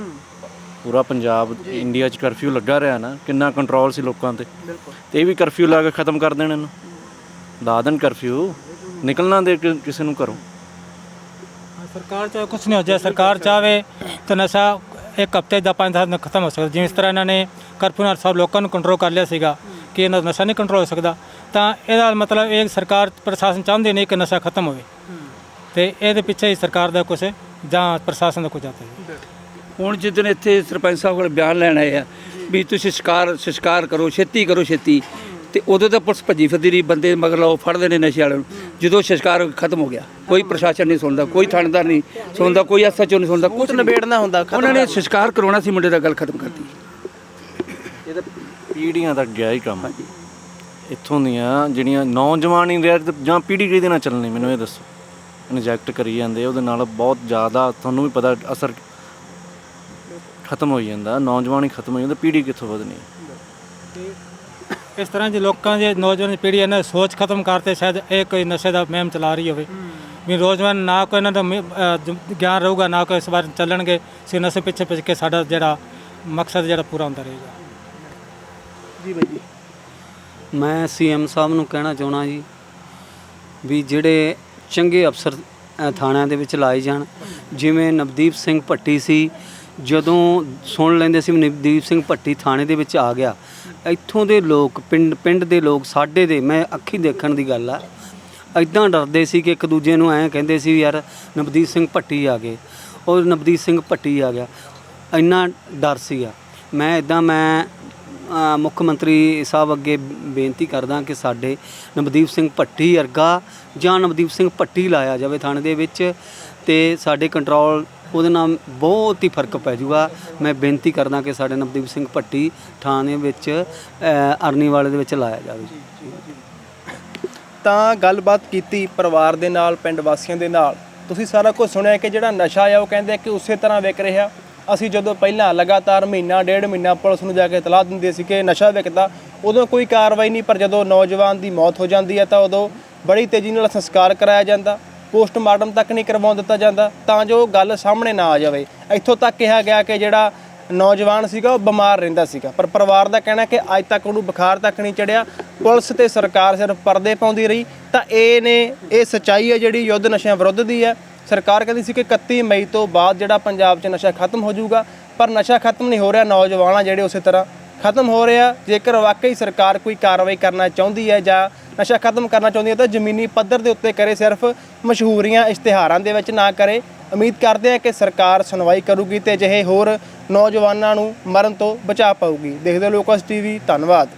ਪੂਰਾ ਪੰਜਾਬ ਇੰਡੀਆ 'ਚ ਕਰਫਿਊ ਲੱਗਾ ਰਿਹਾ ਨਾ ਕਿੰਨਾ ਕੰਟਰੋਲ ਸੀ ਲੋਕਾਂ ਤੇ। ਤੇ ਇਹ ਵੀ ਕਰਫਿਊ ਲਾ ਕੇ ਖਤਮ ਕਰ ਦੇਣ ਇਹਨੂੰ। ਲਾ ਦੇਣ ਕਰਫਿਊ। ਨਿਕਲਣਾ ਦੇ ਕਿ- ਕਿਸੇ ਨੂੰ ਹਾਂ, ਸਰਕਾਰ ਚਾਹੇ ਕੁਝ ਨਹੀਂ ਹੋ ਜਾਏ ਸਰਕਾਰ ਚਾਹਵੇ ਤਾਂ ਨਸ਼ਾ ਇੱਕ ਹਫ਼ਤੇ ਦਾ ਪੰਜ ਦਿਨ ਖਤਮ ਹੋ ਸਕਦਾ। ਜਿਵੇਂ ਇਸ ਤਰ੍ਹਾਂ ਇਹਨਾਂ ਨੇ ਕਰਫਿਊ ਨਾਲ ਸਭ ਲੋਕਾਂ ਨੂੰ ਕੰਟਰੋਲ ਕਰ ਲਿਆ ਸੀਗਾ ਕਿ ਇਹਨਾਂ ਦਾ ਨਸ਼ਾ ਨਹੀਂ ਕੰਟਰੋਲ ਹੋ ਸਕਦਾ। ਤਾਂ ਇਹਦਾ ਮਤਲਬ ਇਹ ਸਰਕਾਰ ਪ੍ਰਸ਼ਾਸਨ ਚਾਹੁੰਦੇ ਨਹੀਂ ਕਿ ਨਸ਼ਾ ਖਤਮ ਹੋਵੇ। ਤੇ ਇਹਦੇ ਪਿੱਛੇ ਹੀ ਸਰਕਾਰ ਦਾ ਕੁਝ ਜਾਂ ਪ੍ਰਸ਼ਾਸਨ ਦਾ ਕੁਝ ਹੱਥ ਹੈ। ਹੁਣ ਜਿੱਦਣ ਇੱਥੇ ਸਰਪੰਚ ਸਾਹਿਬ ਕੋਲ ਬਿਆਨ ਲੈਣ ਆਏ ਆ ਵੀ ਤੁਸੀਂ ਸ਼ਿਕਾਰ ਸ਼ਿਕਾਰ ਕਰੋ ਛੇਤੀ ਕਰੋ ਛੇਤੀ। ਤੇ ਉਦੋਂ ਤਾਂ ਪੁਲਿਸ ਭੱਜੀ ਫਿਰਦੀ ਰਹੀ ਬੰਦੇ ਮਗਰ ਲਾਓ ਫੜਦੇ ਨੇ ਨਸ਼ੇ ਵਾਲਿਆਂ ਨੂੰ। ਜਦੋਂ ਸ਼ਿਕਾਰ ਖਤਮ ਹੋ ਗਿਆ ਕੋਈ ਪ੍ਰਸ਼ਾਸਨ ਨਹੀਂ ਸੁਣਦਾ ਕੋਈ ਥਾਣੇਦਾਰ ਨਹੀਂ ਸੁਣਦਾ ਕੋਈ ਐਸਐਚਓ ਨਹੀਂ ਸੁਣਦਾ ਕੁਝ ਨਿਬੇੜਨਾ ਹੁੰਦਾ ਉਹਨਾਂ ਨੇ ਸ਼ਿਕਾਰ ਕਰਾਉਣਾ ਸੀ ਮੁੰਡੇ ਦਾ ਗੱਲ ਖਤਮ ਕਰਤੀ। ਇਹ ਤਾਂ ਪੀੜ੍ਹੀਆਂ ਤੱਕ ਗਿਆ ਹੀ ਕੰਮ। ਇੱਥੋਂ ਦੀਆਂ ਜਿਹੜੀਆਂ ਨੌਜਵਾਨ ਹੀ ਰਿਹਾ ਜਾਂ ਪੀੜ੍ਹੀ ਕਿਹਦੇ ਨਾਲ ਚੱਲਣੀ ਮੈਨੂੰ ਇਹ ਦੱਸੋ। ਇੰਜੈਕਟ ਕਰੀ ਜਾਂਦੇ ਉਹਦੇ ਨਾਲ ਬਹੁਤ ਜ਼ਿਆਦਾ ਤੁਹਾਨੂੰ ਵੀ ਪਤਾ ਅਸਰ ਖਤਮ ਹੋਈ ਜਾਂਦਾ ਨੌਜਵਾਨ ਹੀ ਖਤਮ ਹੋ ਜਾਂਦਾ ਪੀੜ੍ਹੀ ਕਿੱਥੋਂ ਵਧਣੀ? ਹੈ ਇਸ ਤਰ੍ਹਾਂ ਜੇ ਲੋਕਾਂ ਦੀ ਨੌਜਵਾਨ ਦੀ ਪੀੜ੍ਹੀ ਇਹਨਾਂ ਦੀ ਸੋਚ ਖਤਮ ਕਰਤੇ ਸ਼ਾਇਦ ਇਹ ਕੋਈ ਨਸ਼ੇ ਦਾ ਮਹਿਮ ਚਲਾ ਰਹੀ ਹੋਵੇ। ਵੀ ਨੌਜਵਾਨ ਨਾ ਕੋਈ ਇਹਨਾਂ ਦਾ ਮ- ਅਹ ਜ- ਗਿਆਨ ਰਹੂਗਾ ਨਾ ਕੋਈ ਇਸ ਬਾਰੇ ਚੱਲਣਗੇ ਸੀ ਨਸ਼ੇ ਪਿੱਛੇ ਪਿੱਛੇ ਕੇ ਸਾਡਾ ਜਿਹੜਾ ਮਕਸਦ ਜਿਹੜਾ ਪੂਰਾ ਹੁੰਦਾ ਰਹੇਗਾ। ਜੀ ਬਾਈ ਜੀ। ਮੈਂ ਸੀਐਮ ਸਾਹਿਬ ਨੂੰ ਕਹਿਣਾ ਚਾਹਣਾ ਜੀ ਵੀ ਜਿਹੜੇ ਚੰਗੇ ਅਫਸਰ ਅ, ਥਾਣਿਆਂ ਦੇ ਵਿੱਚ ਲਾਏ ਜਾਣ ਜਿਵੇਂ ਨਵਦੀਪ ਸਿੰਘ ਭੱਟੀ ਸੀ ਜਦੋਂ ਸੁਣ ਲੈਂਦੇ ਸੀ ਵੀ ਨਵਦੀਪ ਸਿੰਘ ਭੱਟੀ ਥਾਣੇ ਦੇ ਵਿੱਚ ਆ ਗਿਆ। ਇੱਥੋਂ ਦੇ ਲੋਕ, ਪਿੰਡ ਪਿੰਡ ਦੇ ਲੋਕ, ਸਾਡੇ ਦੇ, ਮੈਂ ਅੱਖੀ ਦੇਖਣ ਦੀ ਗੱਲ ਆ। ਐਦਾਂ ਡਰਦੇ ਸੀ ਕਿ ਇੱਕ ਦੂਜੇ ਨੂੰ ਐਂ ਕਹਿੰਦੇ ਸੀ ਯਾਰ ਨਵਦੀਪ ਸਿੰਘ ਭੱਟੀ ਆ ਗਏ। ਔਰ ਨਵਦੀਪ ਸਿੰਘ ਭੱਟੀ ਆ ਗਿਆ। ਇੰਨਾ ਡਰ ਸੀਗਾ। ਮੈਂ ਇਦਾਂ ਮੈਂ ਮੁੱਖ ਮੰਤਰੀ ਸਾਹਿਬ ਅੱਗੇ ਬੇਨਤੀ ਕਰਦਾ ਕਿ ਸਾਡੇ ਨਵਦੀਪ ਸਿੰਘ ਭੱਟੀ ਅਰਗਾ ਜਾਂ ਨਵਦੀਪ ਸਿੰਘ ਭੱਟੀ ਲਾਇਆ ਜਾਵੇ ਥਾਣੇ ਦੇ ਵਿੱਚ ਤੇ ਸਾਡੇ ਕੰਟਰੋਲ ਉਹਦੇ ਨਾਲ ਬਹੁਤ ਹੀ ਫ਼ਰਕ ਪੈ ਜੂਗਾ। ਮੈਂ ਬੇਨਤੀ ਕਰਦਾ ਕਿ ਸਾਡੇ ਨਵਦੀਪ ਸਿੰਘ ਭੱਟੀ ਥਾਣੇ ਵਿੱਚ ਅ, ਅਰਨੀ ਵਾਲੇ ਦੇ ਵਿੱਚ ਲਾਇਆ ਜਾਵੇ। ਤਾਂ ਗੱਲਬਾਤ ਕੀਤੀ ਪਰਿਵਾਰ ਦੇ ਨਾਲ ਪਿੰਡ ਵਾਸੀਆਂ ਦੇ ਨਾਲ। ਤੁਸੀਂ ਸਾਰਾ ਕੁਝ ਸੁਣਿਆ ਕਿ ਜਿਹੜਾ ਨਸ਼ਾ ਆ ਉਹ ਕਹਿੰਦੇ ਕਿ ਉਸੇ ਤਰ੍ਹਾਂ ਵਿਕ ਰਿਹਾ। ਅਸੀਂ ਜਦੋਂ ਪਹਿਲਾਂ ਲਗਾਤਾਰ ਮਹੀਨਾ ਡੇਢ ਮਹੀਨਾ ਪੁਲਿਸ ਨੂੰ ਜਾ ਕੇ ਇਤਲਾਹ ਦਿੰਦੇ ਸੀ ਕਿ ਨਸ਼ਾ ਵਿਕਦਾ ਉਦੋਂ ਕੋਈ ਕਾਰਵਾਈ ਨਹੀਂ ਪਰ ਜਦੋਂ ਨੌਜਵਾਨ ਦੀ ਮੌਤ ਹੋ ਜਾਂਦੀ ਹੈ ਤਾਂ ਉਦੋਂ ਬੜੀ ਤੇਜ਼ੀ ਨਾਲ ਸੰਸਕਾਰ ਕਰਾਇਆ ਜਾਂਦਾ। ਪੋਸਟਮਾਰਟਮ ਤੱਕ ਨਹੀਂ ਕਰਵਾਉਣ ਦਿੱਤਾ ਜਾਂਦਾ, ਤਾਂ ਜੋ ਗੱਲ ਸਾਹਮਣੇ ਨਾ ਆ ਜਾਵੇ। ਇੱਥੋਂ ਤੱਕ ਕਿਹਾ ਗਿਆ ਕਿ ਜਿਹੜਾ ਨੌਜਵਾਨ ਸੀਗਾ, ਉਹ ਬਿਮਾਰ ਰਹਿੰਦਾ ਸੀਗਾ। ਪਰ ਪਰਿਵਾਰ ਦਾ ਕਹਿਣਾ ਕਿ ਅੱਜ ਤੱਕ ਉਹਨੂੰ ਬੁਖਾਰ ਤੱਕ ਨਹੀਂ ਚੜਿਆ। ਪੁਲਿਸ ਤੇ ਸਰਕਾਰ ਸਿਰਫ ਪਰਦੇ ਪਾਉਂਦੀ ਰਹੀ। ਤਾਂ ਇਹ ਨੇ, ਇਹ ਸਚਾਈ ਹੈ ਜਿਹੜੀ ਯੁੱਧ ਨਸ਼ਿਆਂ ਵਿਰੁੱਧ ਦੀ ਹੈ। ਸਰਕਾਰ ਕਹਿੰਦੀ ਸੀ ਕਿ 31 ਮਈ ਤੋਂ ਬਾਅਦ ਜਿਹੜਾ ਪੰਜਾਬ 'ਚ ਨਸ਼ਾ ਖਤਮ ਹੋ ਜਾਊਗਾ। ਪਰ ਨਸ਼ਾ ਖਤਮ ਨਹੀਂ ਹੋ ਰਿਹਾ, ਨੌਜਵਾਨ ਆ ਜਿਹੜੇ ਉਸੇ ਤਰ੍ਹਾਂ। ਖਤਮ ਹੋ ਰਿਹਾ। ਜੇਕਰ ਵਾਕਈ ਸਰਕਾਰ ਕੋਈ ਕਾਰਵਾਈ ਕਰਨਾ ਚਾਹੁੰਦੀ ਹੈ ਜਾਂ ਨਸ਼ਾ ਖਤਮ ਕਰਨਾ ਚਾਹੁੰਦੀ ਹੈ, ਤਾਂ ਜ਼ਮੀਨੀ ਪੱਧਰ ਦੇ ਉੱਤੇ ਕਰੇ ਸਿਰਫ ਮਸ਼ਹੂਰੀਆਂ ਇਸ਼ਤਿਹਾਰਾਂ ਦੇ ਵਿੱਚ ਨਾ ਕਰੇ। ਉਮੀਦ ਕਰਦੇ ਹਾਂ ਕਿ ਸਰਕਾਰ ਸੁਣਵਾਈ ਕਰੂਗੀ ਤੇ ਅਜਿਹੇ ਹੋਰ ਨੌਜਵਾਨਾਂ ਨੂੰ ਮਰਨ ਤੋਂ ਬਚਾ ਪਾਊਗੀ। ਦੇਖਦੇ ਲੋਕਸ ਟੀਵੀ, ਧੰਨਵਾਦ।